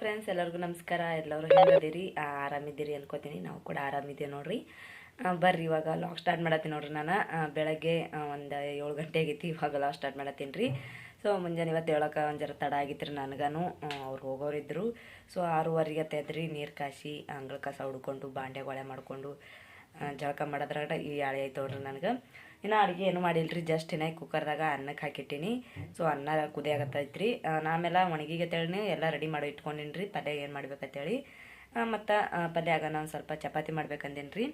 Friends ಎಲ್ಲರಿಗೂ ನಮಸ್ಕಾರ. ಎಲ್ಲರೂ ಹೆಂಗದಿರಿ? ಆರಾಮಿದ್ದೀರಿ ಅನ್ಕೋತೀನಿ. ನಾವು ಕೂಡ ಆರಾಮಿದ್ದೀವಿ ನೋಡ್ರಿ. ಬರ್ರಿ, ಇವಾಗ ಲಾಗ್ ಸ್ಟಾರ್ಟ್ ಮಾಡತ್ತೀನಿ ನೋಡ್ರಿ ನಾನು. ಬೆಳಗ್ಗೆ ಒಂದು ಏಳು ಗಂಟೆ ಆಗೈತಿ. ಇವಾಗ ಲಾಗ್ ಸ್ಟಾರ್ಟ್ ಮಾಡತ್ತೀನಿ ರೀ ಸೊ ಮುಂಜಾನೆ ಇವತ್ತು ಹೇಳೋಕೆ ಒಂದು ಜರ ತಡ ಆಗಿತ್ತು ನನಗೂ ಅವ್ರು ಹೋಗೋರಿದ್ರು. ಸೊ ಆರೂವರೆಗೆ ತೆದ್ರಿ ನೀರು ಕಾಸಿ, ಅಂಗಳ ಕಸ ಹುಡ್ಕೊಂಡು ಬಾಂಡೆ ಮಾಡಿಕೊಂಡು ಜಳಕ ಮಾಡೋದ್ರಾಗ ಈ ಹಳೆ ಐತೆ ನೋಡ್ರಿ ನನಗೆ. ಇನ್ನು ಅಡುಗೆ ಏನು ಮಾಡಿಲ್ರಿ ಜಸ್ಟ್ ಇನ್ನ ಕುಕ್ಕರ್ದಾಗ ಅನ್ನಕ್ಕೆ ಹಾಕಿಟ್ಟಿನಿ. ಸೊ ಅನ್ನ ಕುದಿಯಾಗತ್ತೈತ್ರಿ ಆಮೇಲೆ ಒಣಗಿಗೆ ತೇಳಿ ಎಲ್ಲ ರೆಡಿ ಮಾಡಿ ಇಟ್ಕೊಂಡಿನ್ರಿ. ಪಲ್ಯ ಏನು ಮಾಡ್ಬೇಕಂತೇಳಿ. ಮತ್ತು ಪಲ್ಯ ಆಗ ನಾನು ಸ್ವಲ್ಪ ಚಪಾತಿ ಮಾಡ್ಬೇಕಂದೇನ್ರಿ.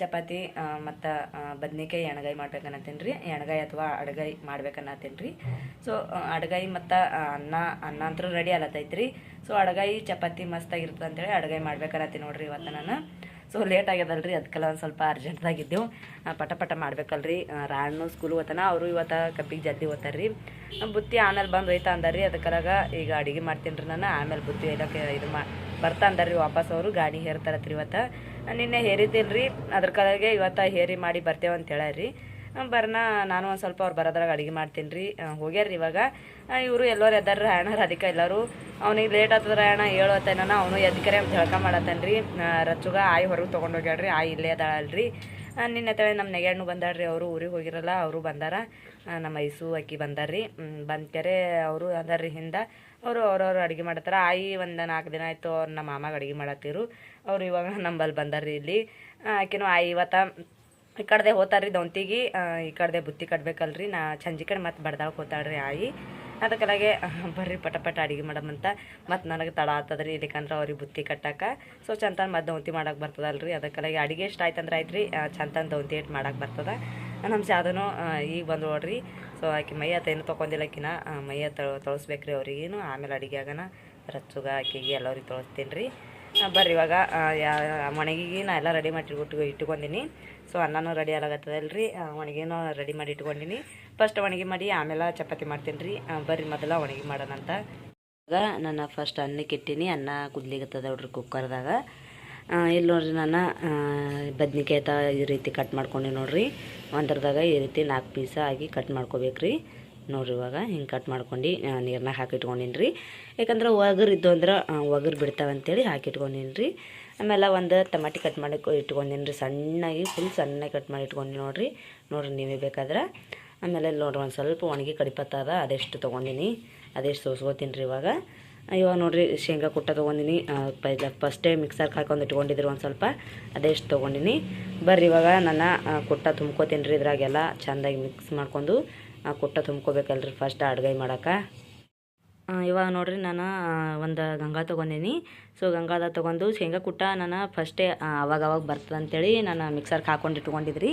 ಚಪಾತಿ ಮತ್ತು ಬದ್ನಿಕಾಯಿ ಎಣ್ಗಾಯಿ ಮಾಡ್ಬೇಕನ್ನತ್ತೀನಿ ರೀ ಎಣ್ಗಾಯಿ ಅಥವಾ ಅಡ್ಗಾಯಿ ಮಾಡ್ಬೇಕನ್ನತ್ತೀನಿ ರೀ ಸೊ ಅಡ್ಗಾಯಿ ಮತ್ತು ಅನ್ನ ಅನ್ನ ಅಂತೂ ರೆಡಿ ಆಲತ್ತೈತ್ರಿ ಸೊ ಅಡ್ಗಾಯಿ ಚಪಾತಿ ಮಸ್ತಾಗಿರ್ತದೆ ಅಂತೇಳಿ ಅಡ್ಗಾಯಿ ಮಾಡ್ಬೇಕನ್ನತ್ತೀನಿ ನೋಡ್ರಿ ಇವತ್ತು ನಾನು. ಸೊ ಲೇಟ್ ಆಗ್ಯದಲ್ರಿ ಅದಕ್ಕೆಲ್ಲ ಒಂದು ಸ್ವಲ್ಪ ಅರ್ಜೆಂಟ್ದಾಗಿದ್ದೆವು ಪಟ ಪಟ ಮಾಡ್ಬೇಕಲ್ರಿ. ರಾಣು ಸ್ಕೂಲ್ ಓದ್ತಾನ, ಅವರು ಇವತ್ತು ಕಬ್ಬಿಗೆ ಜಲ್ದಿ ಹೋಗ್ತಾರ್ರಿ ಬುತ್ತಿ ಆಮೇಲೆ ಬಂದು ಹೋಯ್ತಾ ಅಂದ ರೀ ಅದಕ್ಕಲಾಗ ಈಗ ಅಡಿಗೆ ಮಾಡ್ತೀನಿ ರೀ ನಾನು. ಆಮೇಲೆ ಬುತ್ತಿ ಎಲ್ಲಕ್ಕೆ ಇದು ಮಾ, ಬರ್ತಾ ಅಂದಾರ್ರಿ ವಾಪಸ್ ಅವರು, ಗಾಡಿ ಹೇರ್ತಾರತ್ರಿ ಇವತ್ತು. ನಿನ್ನೆ ಹೇರಿದ್ದಿಲ್ಲ ರೀ ಅದ್ರ ಕಲಾಗೆ ಇವತ್ತು ಹೇರಿ ಮಾಡಿ ಬರ್ತೇವೆ ಅಂತ ಹೇಳ್ಯಾರ್ರಿ ಬರ್ನ, ನಾನು ಒಂದು ಸ್ವಲ್ಪ ಅವ್ರು ಬರೋದ್ರಾಗ ಅಡುಗೆ ಮಾಡ್ತೀನಿ ರೀ. ಹೋಗ್ಯಾರ್ರಿ ಇವಾಗ. ಇವರು ಎಲ್ಲರೂ ಎದ್ದಾರ ಅಣ್ಣರು ಅದಕ್ಕೆ ಎಲ್ಲರೂ. ಅವ್ನಿಗೆ ಲೇಟ್ ಆಗ್ತದ್ರ ಅಣ್ಣ ಹೇಳೋತ್ತೇನ ಅವನು ಎದ್ಕರೆ ಅಂತ ಹೇಳ್ಕ ಮಾಡತ್ತೇನೆ ರೀ. ರಚ್ಚುಗ ಆಯಿ ಹೊರಗೆ ತೊಗೊಂಡು ಹೋಗ್ಯಾಳ್ರಿ, ಆಯಿ ಇಲ್ಲೇ ಅದಾಳಲ್ರಿ. ನಿನ್ನೆ ತಳೆ ನಮ್ಮ ನೆಗೆಣ್ಣು ಬಂದಾಳ್ರಿ, ಅವರು ಊರಿಗೆ ಹೋಗಿರಲ್ಲ, ಅವರು ಬಂದಾರ. ನಮ್ಮ ಐಸು ಅಕ್ಕಿ ಬಂದಾರ್ರಿ ಬಂದ್ಕೆರೆ ಅವರು ಅದಾರ್ರಿ ಹಿಂದೆ. ಅವರು ಅವ್ರವ್ರು ಅಡುಗೆ ಮಾಡತ್ತಾರ. ಆಯಿ ಒಂದು ನಾಲ್ಕು ದಿನ ಆಯಿತು ಅವ್ರು ನಮ್ಮ ಮಾಮಾಗ ಅಡುಗೆ ಮಾಡತ್ತಿರು. ಅವರು ಇವಾಗ ನಂಬಲ್ಲಿ ಬಂದಾರ್ರಿ ಇಲ್ಲಿ. ಆಕಿನೂ ಆಯಿ ಇವತ್ತು ಈ ಕಡೆ ಹೋತಾರ್ರಿ ದೊಂತಿಗೆ. ಈ ಕಡೆ ಬುತ್ತಿ ಕಟ್ಬೇಕಲ್ರಿ. ನಾ ಸಂಜೆ ಕಡೆ ಮತ್ತೆ ಬಡ್ದಾಳಕ್ಕೆ ಹೋತಾಳ್ರಿ ಆಯಿ. ಅದಕ್ಕೆ ಬರ್ರಿ ಪಟ ಪಟ ಅಡುಗೆ ಮಾಡಮಂತ ಮತ್ತು ನನಗೆ ತಡ ಆಗ್ತದ್ರಿ ಇದಕ್ಕಂದ್ರೆ ಅವ್ರಿಗೆ ಬುತ್ತಿ ಕಟ್ಟಕ್ಕೆ ಸೊ ಚಂತನ ಮತ್ತು ದೌಂತಿ ಮಾಡಕ್ಕೆ ಬರ್ತದಲ್ರಿ. ಅದಕ್ಕೆ ಅಡಿಗೆ ಎಷ್ಟು ಆಯ್ತಂದ್ರೆ ಆಯ್ತು ರೀ ಚಂತನ ದೌಂತಿ ಇಟ್ಟು ಮಾಡೋಕೆ ಬರ್ತದ. ನಮ್ಮ ಶಾದನು ಈಗ ಬಂದು ನೋಡ್ರಿ. ಸೊ, ಆಕೆ ಮೈ ಏನು ತೊಗೊಂದಿಲ್ಲ ಮೈಯ ತೊಳಸ್ಬೇಕ್ರಿ ಅವ್ರಿಗೇನು. ಆಮೇಲೆ ಅಡಿಗೆ ಆಗನ. ರಚ್ಚುಗ ಆಕೆಗೆ ಎಲ್ಲರಿಗೆ ತೊಳಸ್ತೀನಿ ರೀ ಬರ್ರಿ ಇವಾಗ. ಒಣಗಿಗೆ ನಾ ಎಲ್ಲ ರೆಡಿ ಮಾಡಿ ಇಟ್ಟು ಇಟ್ಕೊಂಡಿನಿ. ಸೊ ಅನ್ನನೂ ರೆಡಿ ಆಗತ್ತದಲ್ರಿ ಒಣಗಿನೂ ರೆಡಿ ಮಾಡಿ ಇಟ್ಕೊಂಡಿನಿ. ಫಸ್ಟ್ ಒಣಗಿ ಮಾಡಿ, ಆಮೇಲೆ ಚಪಾತಿ ಮಾಡ್ತೀನಿ ರೀ ಬರ್ರಿ ಮೊದಲ ಒಣಗಿ ಮಾಡೋಣಂತ ಇವಾಗ ನಾನು ಫಸ್ಟ್ ಅನ್ನಕ್ಕೆ ಇಟ್ಟಿನಿ. ಅನ್ನ ಕುದ್ಲಿಗತ್ತದ ನೋಡ್ರಿ ಕುಕ್ಕರ್ದಾಗ ಇಲ್ಲಿ ನೋಡ್ರಿ ನಾನು ಬದ್ನಿಕಾಯಿ ತ ಈ ರೀತಿ ಕಟ್ ಮಾಡ್ಕೊಂಡಿ ನೋಡ್ರಿ. ಒಂದರದಾಗ ಈ ರೀತಿ ನಾಲ್ಕು ಪೀಸ ಆಗಿ ಕಟ್ ಮಾಡ್ಕೋಬೇಕ್ರಿ. ನೋಡ್ರಿ ಇವಾಗ, ಹಿಂಗೆ ಕಟ್ ಮಾಡ್ಕೊಂಡು ನೀರನ್ನ ಹಾಕಿ ಇಟ್ಕೊಂಡಿನಿ ರೀ ಯಾಕಂದ್ರೆ ಒಗರು ಇದ್ದು ಅಂದ್ರೆ ಒಗರು ಬಿಡ್ತಾವಂತೇಳಿ ಹಾಕಿ ಹಾಕಿಟ್ಕೊಂಡಿನಿ ರೀ ಆಮೇಲೆ ಒಂದು ಟಮಾಟಿ ಕಟ್ ಮಾಡಿ ಇಟ್ಕೊಂಡಿನಿ ರೀ ಸಣ್ಣಾಗಿ ಫುಲ್ ಸಣ್ಣಗೆ ಕಟ್ ಮಾಡಿ ಇಟ್ಕೊಂಡಿ ನೋಡಿರಿ. ನೋಡ್ರಿ ನೀವೇ ಬೇಕಾದ್ರೆ. ಆಮೇಲೆ ನೋಡ್ರಿ ಒಂದು ಸ್ವಲ್ಪ ಒಣಗಿ ಕಡಿಪತ್ತ ಅದ, ಅದೆಷ್ಟು ತೊಗೊಂಡಿನಿ, ಅದೆಷ್ಟು ಸೋಸ್ಕೋತೀನಿ ರೀ ಇವಾಗ. ಇವಾಗ ನೋಡಿರಿ ಶೇಂಗಾ ಕುಟ್ಟ ತೊಗೊಂಡಿನಿ ಫಸ್ಟೇ ಮಿಕ್ಸರ್ಗೆ ಹಾಕೊಂಡು ಇಟ್ಕೊಂಡಿದ್ರು ಒಂದು ಸ್ವಲ್ಪ, ಅದೆಷ್ಟು ತೊಗೊಂಡಿನಿ. ಬರ್ರಿ ಇವಾಗ ನನ್ನ ಕುಟ್ಟ ತುಂಬ್ಕೋತೀನಿ ರೀ ಇದ್ರಾಗೆಲ್ಲ, ಚೆಂದಾಗಿ ಮಿಕ್ಸ್ ಮಾಡ್ಕೊಂಡು. ಆ, ಕುಟ್ಟ ತುಂಬ್ಕೋಬೇಕಲ್ರಿ ಫಸ್ಟ್ ಅಡ್ಗೈ ಮಾಡಕ್ಕೆ ಆ, ಇವಾಗ ನೋಡ್ರಿ ನಾನು ಒಂದು ಗಂಗಾ ತೊಗೊಂಡೀನಿ. ಸೊ ಗಂಗಾದ ತೊಗೊಂಡು ಶೇಂಗಾ ಕುಟ್ಟ ನಾನು ಫಸ್ಟೇ ಅವಾಗ ಅವಾಗ ಬರ್ತದೆ ಅಂತೇಳಿ ನಾನು ಮಿಕ್ಸರ್ಗೆ ಹಾಕೊಂಡು ಇಟ್ಕೊಂಡಿದ್ರಿ.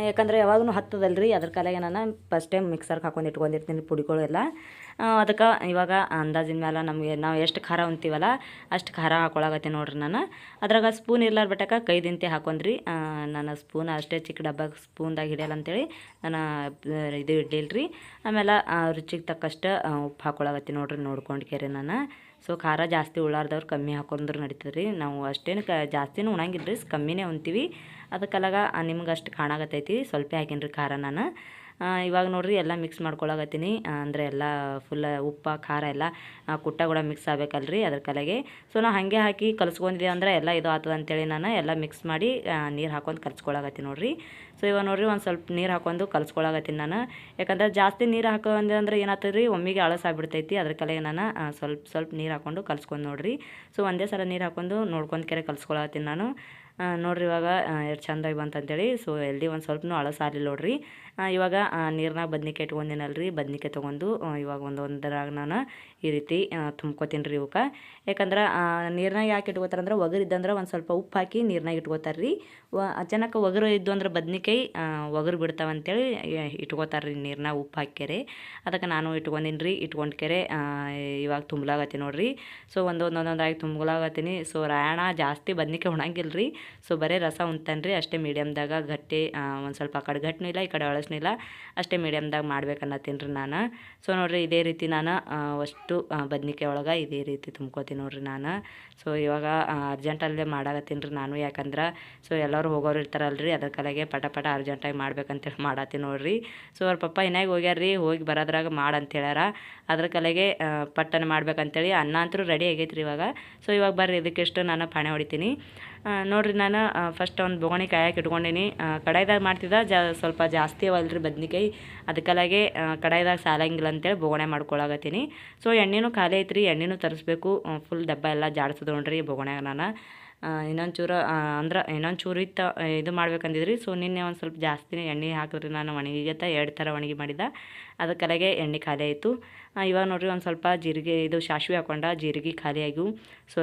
ಯಾಕಂದರೆ ಯಾವಾಗೂ ಹತ್ತದಲ್ರಿ ಅದ್ರ ಕಾಲಾಗೆ ನಾನು ಫಸ್ಟ್ ಟೈಮ್ ಮಿಕ್ಸರ್ಗೆ ಹಾಕೊಂಡು ಇಟ್ಕೊಂಡಿರ್ತೀನಿ ಪುಡಿಗಳು ಎಲ್ಲ. ಅದಕ್ಕೆ ಇವಾಗ ಅಂದಾಜಿನ ಮೇಲೆ ನಮಗೆ ನಾವು ಎಷ್ಟು ಖಾರ ಉಣ್ತೀವಲ್ಲ ಅಷ್ಟು ಖಾರ ಹಾಕೊಳಗತ್ತೆ ನೋಡ್ರಿ ನಾನು. ಅದ್ರಾಗ ಸ್ಪೂನ್ ಇರ್ಲಾರ ಬಟಕ ಕೈದಿಂತೆ ಹಾಕೊಂಡ್ರಿ. ನಾನು ಸ್ಪೂನ್ ಅಷ್ಟೇ ಚಿಕ್ಕ ಡಬ್ಬಾಗ ಸ್ಪೂನ್ದಾಗ ಹಿಡಿಯಲ್ಲ ಅಂತೇಳಿ ನಾನು ಇದು ಇಡ್ಲಿಲ್ರಿ. ಆಮೇಲೆ ರುಚಿಗೆ ತಕ್ಕಷ್ಟು ಉಪ್ಪು ಹಾಕೊಳಗತ್ತೆ ನೋಡ್ರಿ ನೋಡ್ಕೊಂಡು ಕೇರಿ ನಾನು. ಸೊ, ಖಾರ ಜಾಸ್ತಿ ಉಳ್ಳಾರ್ದವ್ರು ಕಮ್ಮಿ ಹಾಕೊಂಡ್ರೆ ನಡೀತದೆ ರೀ ನಾವು ಅಷ್ಟೇನು ಕ, ಜಾಸ್ತಿನೂ ಉಣಂಗಿಲ್ಲ ರೀ ಕಮ್ಮಿನೇ ಉಣ್ತೀವಿ. ಅದಕ್ಕಲಾಗ ನಿಮ್ಗೆ ಅಷ್ಟು ಕಾಣಾಗತ್ತೈತಿ ಸ್ವಲ್ಪ ಹಾಕಿನ್ರಿ ಖಾರ ನಾನು. ಇವಾಗ ನೋಡ್ರಿ ಎಲ್ಲ ಮಿಕ್ಸ್ ಮಾಡ್ಕೊಳಗತ್ತೀನಿ ಅಂದರೆ ಎಲ್ಲ ಫುಲ್ ಉಪ್ಪ, ಖಾರ ಎಲ್ಲ ಕುಟ್ಟ ಕೂಡ ಮಿಕ್ಸ್ ಆಗ್ಬೇಕಲ್ರಿ ಅದ್ರ ಕಲೆಗೆ. ಸೊ ನಾವು ಹಾಗೆ ಹಾಕಿ ಕಲ್ಸ್ಕೊಂಡಿದ್ದೀವಿ ಅಂದ್ರೆ ಎಲ್ಲ ಇದು ಆತದ ಅಂತೇಳಿ ನಾನು ಎಲ್ಲ ಮಿಕ್ಸ್ ಮಾಡಿ ನೀರು ಹಾಕೊಂಡು ಕಲ್ಸ್ಕೊಳಗತ್ತೀನಿ ನೋಡ್ರಿ. ಸೊ ಇವಾಗ ನೋಡ್ರಿ ಒಂದು ಸ್ವಲ್ಪ ನೀರು ಹಾಕೊಂಡು ಕಲ್ಸ್ಕೊಳಗತ್ತೀನಿ ನಾನು. ಯಾಕಂದ್ರೆ ಜಾಸ್ತಿ ನೀರು ಹಾಕೊಂಡೆ ಅಂದ್ರೆ ಏನಾಗ್ತದೆ ರೀ ಒಮ್ಮಿಗೆ ಅಳಸಾಗ್ಬಿಡ್ತೈತಿ ಅದ್ರ ಕಲೆಗೆ ನಾನು ಸ್ವಲ್ಪ ಸ್ವಲ್ಪ ನೀರು ಹಾಕೊಂಡು ಕಲ್ಸ್ಕೊಂಡು ನೋಡ್ರಿ. ಸೊ ಒಂದೇ ಸಲ ನೀರು ಹಾಕೊಂಡು ನೋಡ್ಕೊಂಡು ಕೆರೆ ಕಲ್ಸ್ಕೊಳತ್ತೀನಿ ನಾನು. ನೋಡ್ರಿ ಇವಾಗ ಎಷ್ಟು ಚಂದಾಗಿ ಬಂತಂತೇಳಿ. ಸೊ ಎಲ್ದಿ ಒಂದು ಸ್ವಲ್ಪನೂ ಅಳಸ ಆಗಲಿಲ್ಲ ನೋಡ್ರಿ. ಇವಾಗ ನೀರ್ನಾಗ ಬದ್ನಿಕಾಯಿ ಇಟ್ಕೊಂಡಿನಲ್ರಿ ಬದ್ನಿಕಾಯಿ ತೊಗೊಂಡು ಇವಾಗ ಒಂದು ಒಂದರಾಗ ನಾನು ಈ ರೀತಿ ತುಂಬ್ಕೋತೀನಿ ರೀ ಇವಕ್ಕೆ ಯಾಕಂದ್ರೆ ನೀರ್ನಾಗ ಯಾಕೆ ಇಟ್ಕೋತಾರೆ ಅಂದ್ರೆ, ಒಗರು ಇದ್ದಂದ್ರೆ ಒಂದು ಸ್ವಲ್ಪ ಉಪ್ಪು ಹಾಕಿ ನೀರ್ನಾಗ ಇಟ್ಕೋತಾರೆ ರೀ ವ, ಅಚಾನಕ್ ಒಗರು ಇದ್ದು ಅಂದ್ರೆ ಬದ್ನಿಕಾಯಿ ಒಗರು ಒಗರು ಬಿಡ್ತಾವಂತೇಳಿ ಇಟ್ಕೋತಾರೆ ರೀ ನೀರನ್ನ ಉಪ್ಪು ಹಾಕ್ಯಾರೆ. ಅದಕ್ಕೆ ನಾನು ಇಟ್ಕೊಂಡಿನಿ ರೀ ಇಟ್ಕೊಂಡು ಕೆರೆ ಇವಾಗ ತುಂಬಲಾಗತ್ತೆ ನೋಡ್ರಿ. ಸೊ ಒಂದು ಒಂದೊಂದೊಂದಾಗಿ ತುಂಬ್ಲಾಗತ್ತೀನಿ. ಸೊ, ರಾಯಣ ಜಾಸ್ತಿ ಬದ್ನಿಕಾಯಿ ಉಣಂಗಿಲ್ಲ ರೀ ಸೊ, ಬರೀ ರಸ ಉಣ್ತಾನೆ ಅಷ್ಟೇ ಮೀಡಿಯಮ್ದಾಗ ಗಟ್ಟಿ ಒಂದು ಸ್ವಲ್ಪ ಆ ಕಡೆ ಗಟ್ಟಿನೂ ಇಲ್ಲ, ಈ ಕಡೆ ಅಳಸ್ನೂ ಇಲ್ಲ, ಅಷ್ಟೇ ಮೀಡಿಯಮ್ದಾಗ ಮಾಡ್ಬೇಕನ್ನತ್ತೀನಿ ರೀ ನಾನು. ಸೊ, ನೋಡಿರಿ, ಇದೇ ರೀತಿ ನಾನು ಅಷ್ಟು ಬದ್ನಿಕಾಯಿ ಒಳಗೆ ಇದೇ ರೀತಿ ತುಂಬ್ಕೋತೀನಿ ನೋಡ್ರಿ ನಾನು. ಸೊ, ಇವಾಗ ಅರ್ಜೆಂಟಲ್ಲೇ ಮಾಡಾಕತ್ತೀನಿ ರೀ ನಾನು ಯಾಕಂದ್ರೆ, ಸೊ ಎಲ್ಲರೂ ಹೋಗೋರು ಇರ್ತಾರಲ್ರಿ ಅದ್ರ ಕಲೆಗೆ ಪಟ ಪಟ ಅರ್ಜೆಂಟಾಗಿ ಮಾಡ್ಬೇಕಂತೇಳಿ ಮಾಡತ್ತೀನಿ ನೋಡ್ರಿ. ಸೊ ಅವ್ರ ಪಪ್ಪ ಇನ್ನಾಗ ಹೋಗ್ಯಾರ್ರಿ, ಹೋಗಿ ಬರೋದ್ರಾಗ ಮಾಡಂತ ಹೇಳ್ಯಾರ ಅದ್ರ ಕಲೆಗೆ ಪಟ್ಟನ ಮಾಡ್ಬೇಕಂತೇಳಿ ಅನ್ನ ಅಂತೂ ರೆಡಿ ಆಗೈತ್ರಿ ಇವಾಗ. ಸೊ ಇವಾಗ ಬರ್ರಿ ಇದಕ್ಕೆಷ್ಟು ನಾನು ಪಾಣೆ ಹೊಡಿತೀನಿ. ನೋಡಿರಿ ನಾನು ಫಸ್ಟ್ ಒಂದು ಬೊಗಣಿ ಕಾಯಕ್ಕೆ ಇಟ್ಕೊಂಡೀನಿ. ಕಡಾಯ್ದಾಗ ಮಾಡ್ತಿದ್ದ, ಜಾ, ಸ್ವಲ್ಪ ಜಾಸ್ತಿ ಅವಲ್ರಿ ಬದ್ನಿಕಾಯಿ. ಅದಕ್ಕಲಾಗೆ ಕಡಾಯ್ದಾಗ ಸಾಲಂಗಿಲ್ಲ ಅಂತೇಳಿ ಬೊಗಣೆ ಮಾಡ್ಕೊಳಕತ್ತೀನಿ. ಸೊ ಎಣ್ಣೆನೂ ಖಾಲಿ ಐತ್ರಿ, ಎಣ್ಣೆನೂ ತರಿಸ್ಬೇಕು. ಫುಲ್ ಡಬ್ಬ ಎಲ್ಲ ಜಾಡ್ಸೋದು ನೋಡ್ರಿ ನಾನು. ಇನ್ನೊಂದು ಚೂರು ಅಂದ್ರೆ ಇನ್ನೊಂಚೂರು ಇತ್ತು ಇದು ಮಾಡ್ಬೇಕಂದಿದ್ರಿ. ಸೊ ನಿನ್ನೆ ಒಂದು ಸ್ವಲ್ಪ ಜಾಸ್ತಿನೇ ಎಣ್ಣೆ ಹಾಕಿದ್ರಿ ನಾನು ಒಣಗಿಗೆ ಎರಡು ಥರ ಒಣಗಿ ಮಾಡಿದ ಅದಕ್ಕಲಾಗೆ ಎಣ್ಣೆ ಖಾಲಿ ಆಯಿತು. ಇವಾಗ ನೋಡ್ರಿ ಒಂದು ಸ್ವಲ್ಪ ಜೀರಿಗೆ, ಇದು ಸಾಸ್ವೆ ಹಾಕೊಂಡ ಜೀರಿಗೆ ಖಾಲಿಯಾಗಿ ಸೊ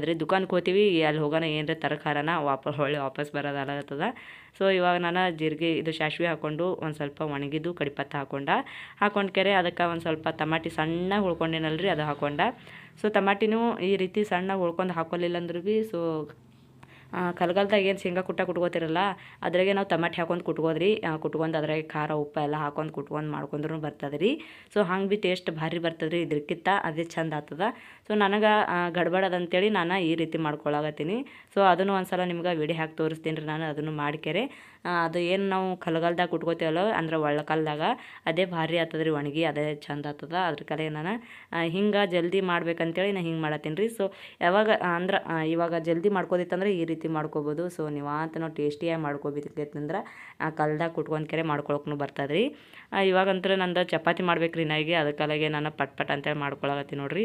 ಅದ್ರಿ ದುಕಾನ್ಗೆ ಹೋಗ್ತೀವಿ, ಅಲ್ಲಿ ಹೋಗೋಣ ಏನರ ತರಕಾರನ ವಾಪಸ್ ಹೊಳ್ಳಿ ವಾಪಸ್ ಬರೋದಾಗತ್ತದ. ಸೊ ಇವಾಗ ನಾನು ಜೀರಿಗೆ, ಇದು ಸಾಸ್ವೆ ಹಾಕ್ಕೊಂಡು ಒಂದು ಸ್ವಲ್ಪ ಒಣಗಿದ್ದು, ಕಡಿಪತ್ತ ಹಾಕೊಂಡ. ಹಾಕೊಂಡು ಕೆರೆ, ಅದಕ್ಕೆ ಒಂದು ಸ್ವಲ್ಪ ತಮಾಟಿ ಸಣ್ಣ ಉಳ್ಕೊಂಡೇನಲ್ರಿ, ಅದು ಹಾಕೊಂಡ. ಸೊ ತಮಾಟಿನೂ ಈ ರೀತಿ ಸಣ್ಣ ಉಳ್ಕೊಂಡು ಹಾಕೊಲಿಲ್ಲ ಅಂದ್ರೂ ಭೀ ಸೊ ಕಲ್ಗಲ್ದಾಗ ಏನು ಶೇಂಗಾ ಕುಟ್ಟ ಕುಟ್ಕೋತಿರಲ್ಲ, ಅದ್ರಾಗೆ ನಾವು ತಮಾಟಿ ಹಾಕೊಂಡು ಕುಟ್ಕೋದ್ರಿ. ಕುಟ್ಕೊಂಡು ಅದ್ರಾಗೆ ಖಾರ, ಉಪ್ಪು ಎಲ್ಲ ಹಾಕೊಂಡು ಕುಟ್ಕೊಂಡು ಮಾಡ್ಕೊಂಡ್ರು ಬರ್ತದೆ ರೀ ಸೊ ಹಂಗೆ ಭೀ ಟೇಸ್ಟ್ ಭಾರಿ ಬರ್ತದೆ ರೀ ಇದ್ರಕ್ಕಿಂತ, ಅದೇ ಚಂದ ಆಗ್ತದ. ಸೊ ನನಗೆ ಗಡ್ಬಡ ಅದಂತೇಳಿ ನಾನು ಈ ರೀತಿ ಮಾಡ್ಕೊಳಕತ್ತೀನಿ. ಸೊ ಅದನ್ನು ಒಂದು ಸಲ ನಿಮ್ಗೆ ವಿಡಿಯೋ ಹಾಕಿ ತೋರಿಸ್ತೀನಿ ರೀ ನಾನು, ಅದನ್ನು ಮಾಡ್ಕೆರೆ. ಅದು ಏನು ನಾವು ಕಲ್ಗಲ್ದಾಗ ಕುಟ್ಕೋತೀವಲ್ಲ, ಅಂದ್ರೆ ಒಳ್ಳಕಾಲ್ದಾಗ, ಅದೇ ಭಾರಿ ಆಗ್ತದ್ರಿ ಒಣಗಿ, ಅದೇ ಚಂದ ಆಗ್ತದ. ಅದ್ರ ಕಲೆ ನಾನು ಹಿಂಗೆ ಜಲ್ದಿ ಮಾಡ್ಬೇಕಂತೇಳಿ ನಾನು ಹಿಂಗೆ ಮಾಡತ್ತೀನಿ ರೀ. ಸೊ ಯಾವಾಗ, ಅಂದ್ರೆ ಇವಾಗ ಜಲ್ದಿ ಮಾಡ್ಕೋದಿತ್ತಂದ್ರೆ ಈ ರೀತಿ ಮಾಡ್ಕೋಬೋದು. ಸೊ ನೀವು ಅಂತ ನಾವು ಟೇಸ್ಟಿಯಾಗಿ ಮಾಡ್ಕೋಬೇಕಂದ್ರೆ ಕಲ್ದಾಗ ಕುಟ್ಕೊಂಡು ಕೆರೆ ಮಾಡ್ಕೊಳಕ್ಕೂ ಬರ್ತದೆ ರೀ ಇವಾಗಂತೂ ನಂದು ಚಪಾತಿ ಮಾಡ್ಬೇಕು ರೀ ನಾಯಿಗೆ ಅದಕ್ಕಲಾಗೆ ನಾನು ಪಟ್ ಪಟ್ ಅಂತೇಳಿ ಮಾಡ್ಕೊಳಕತ್ತೀನಿ ನೋಡ್ರಿ.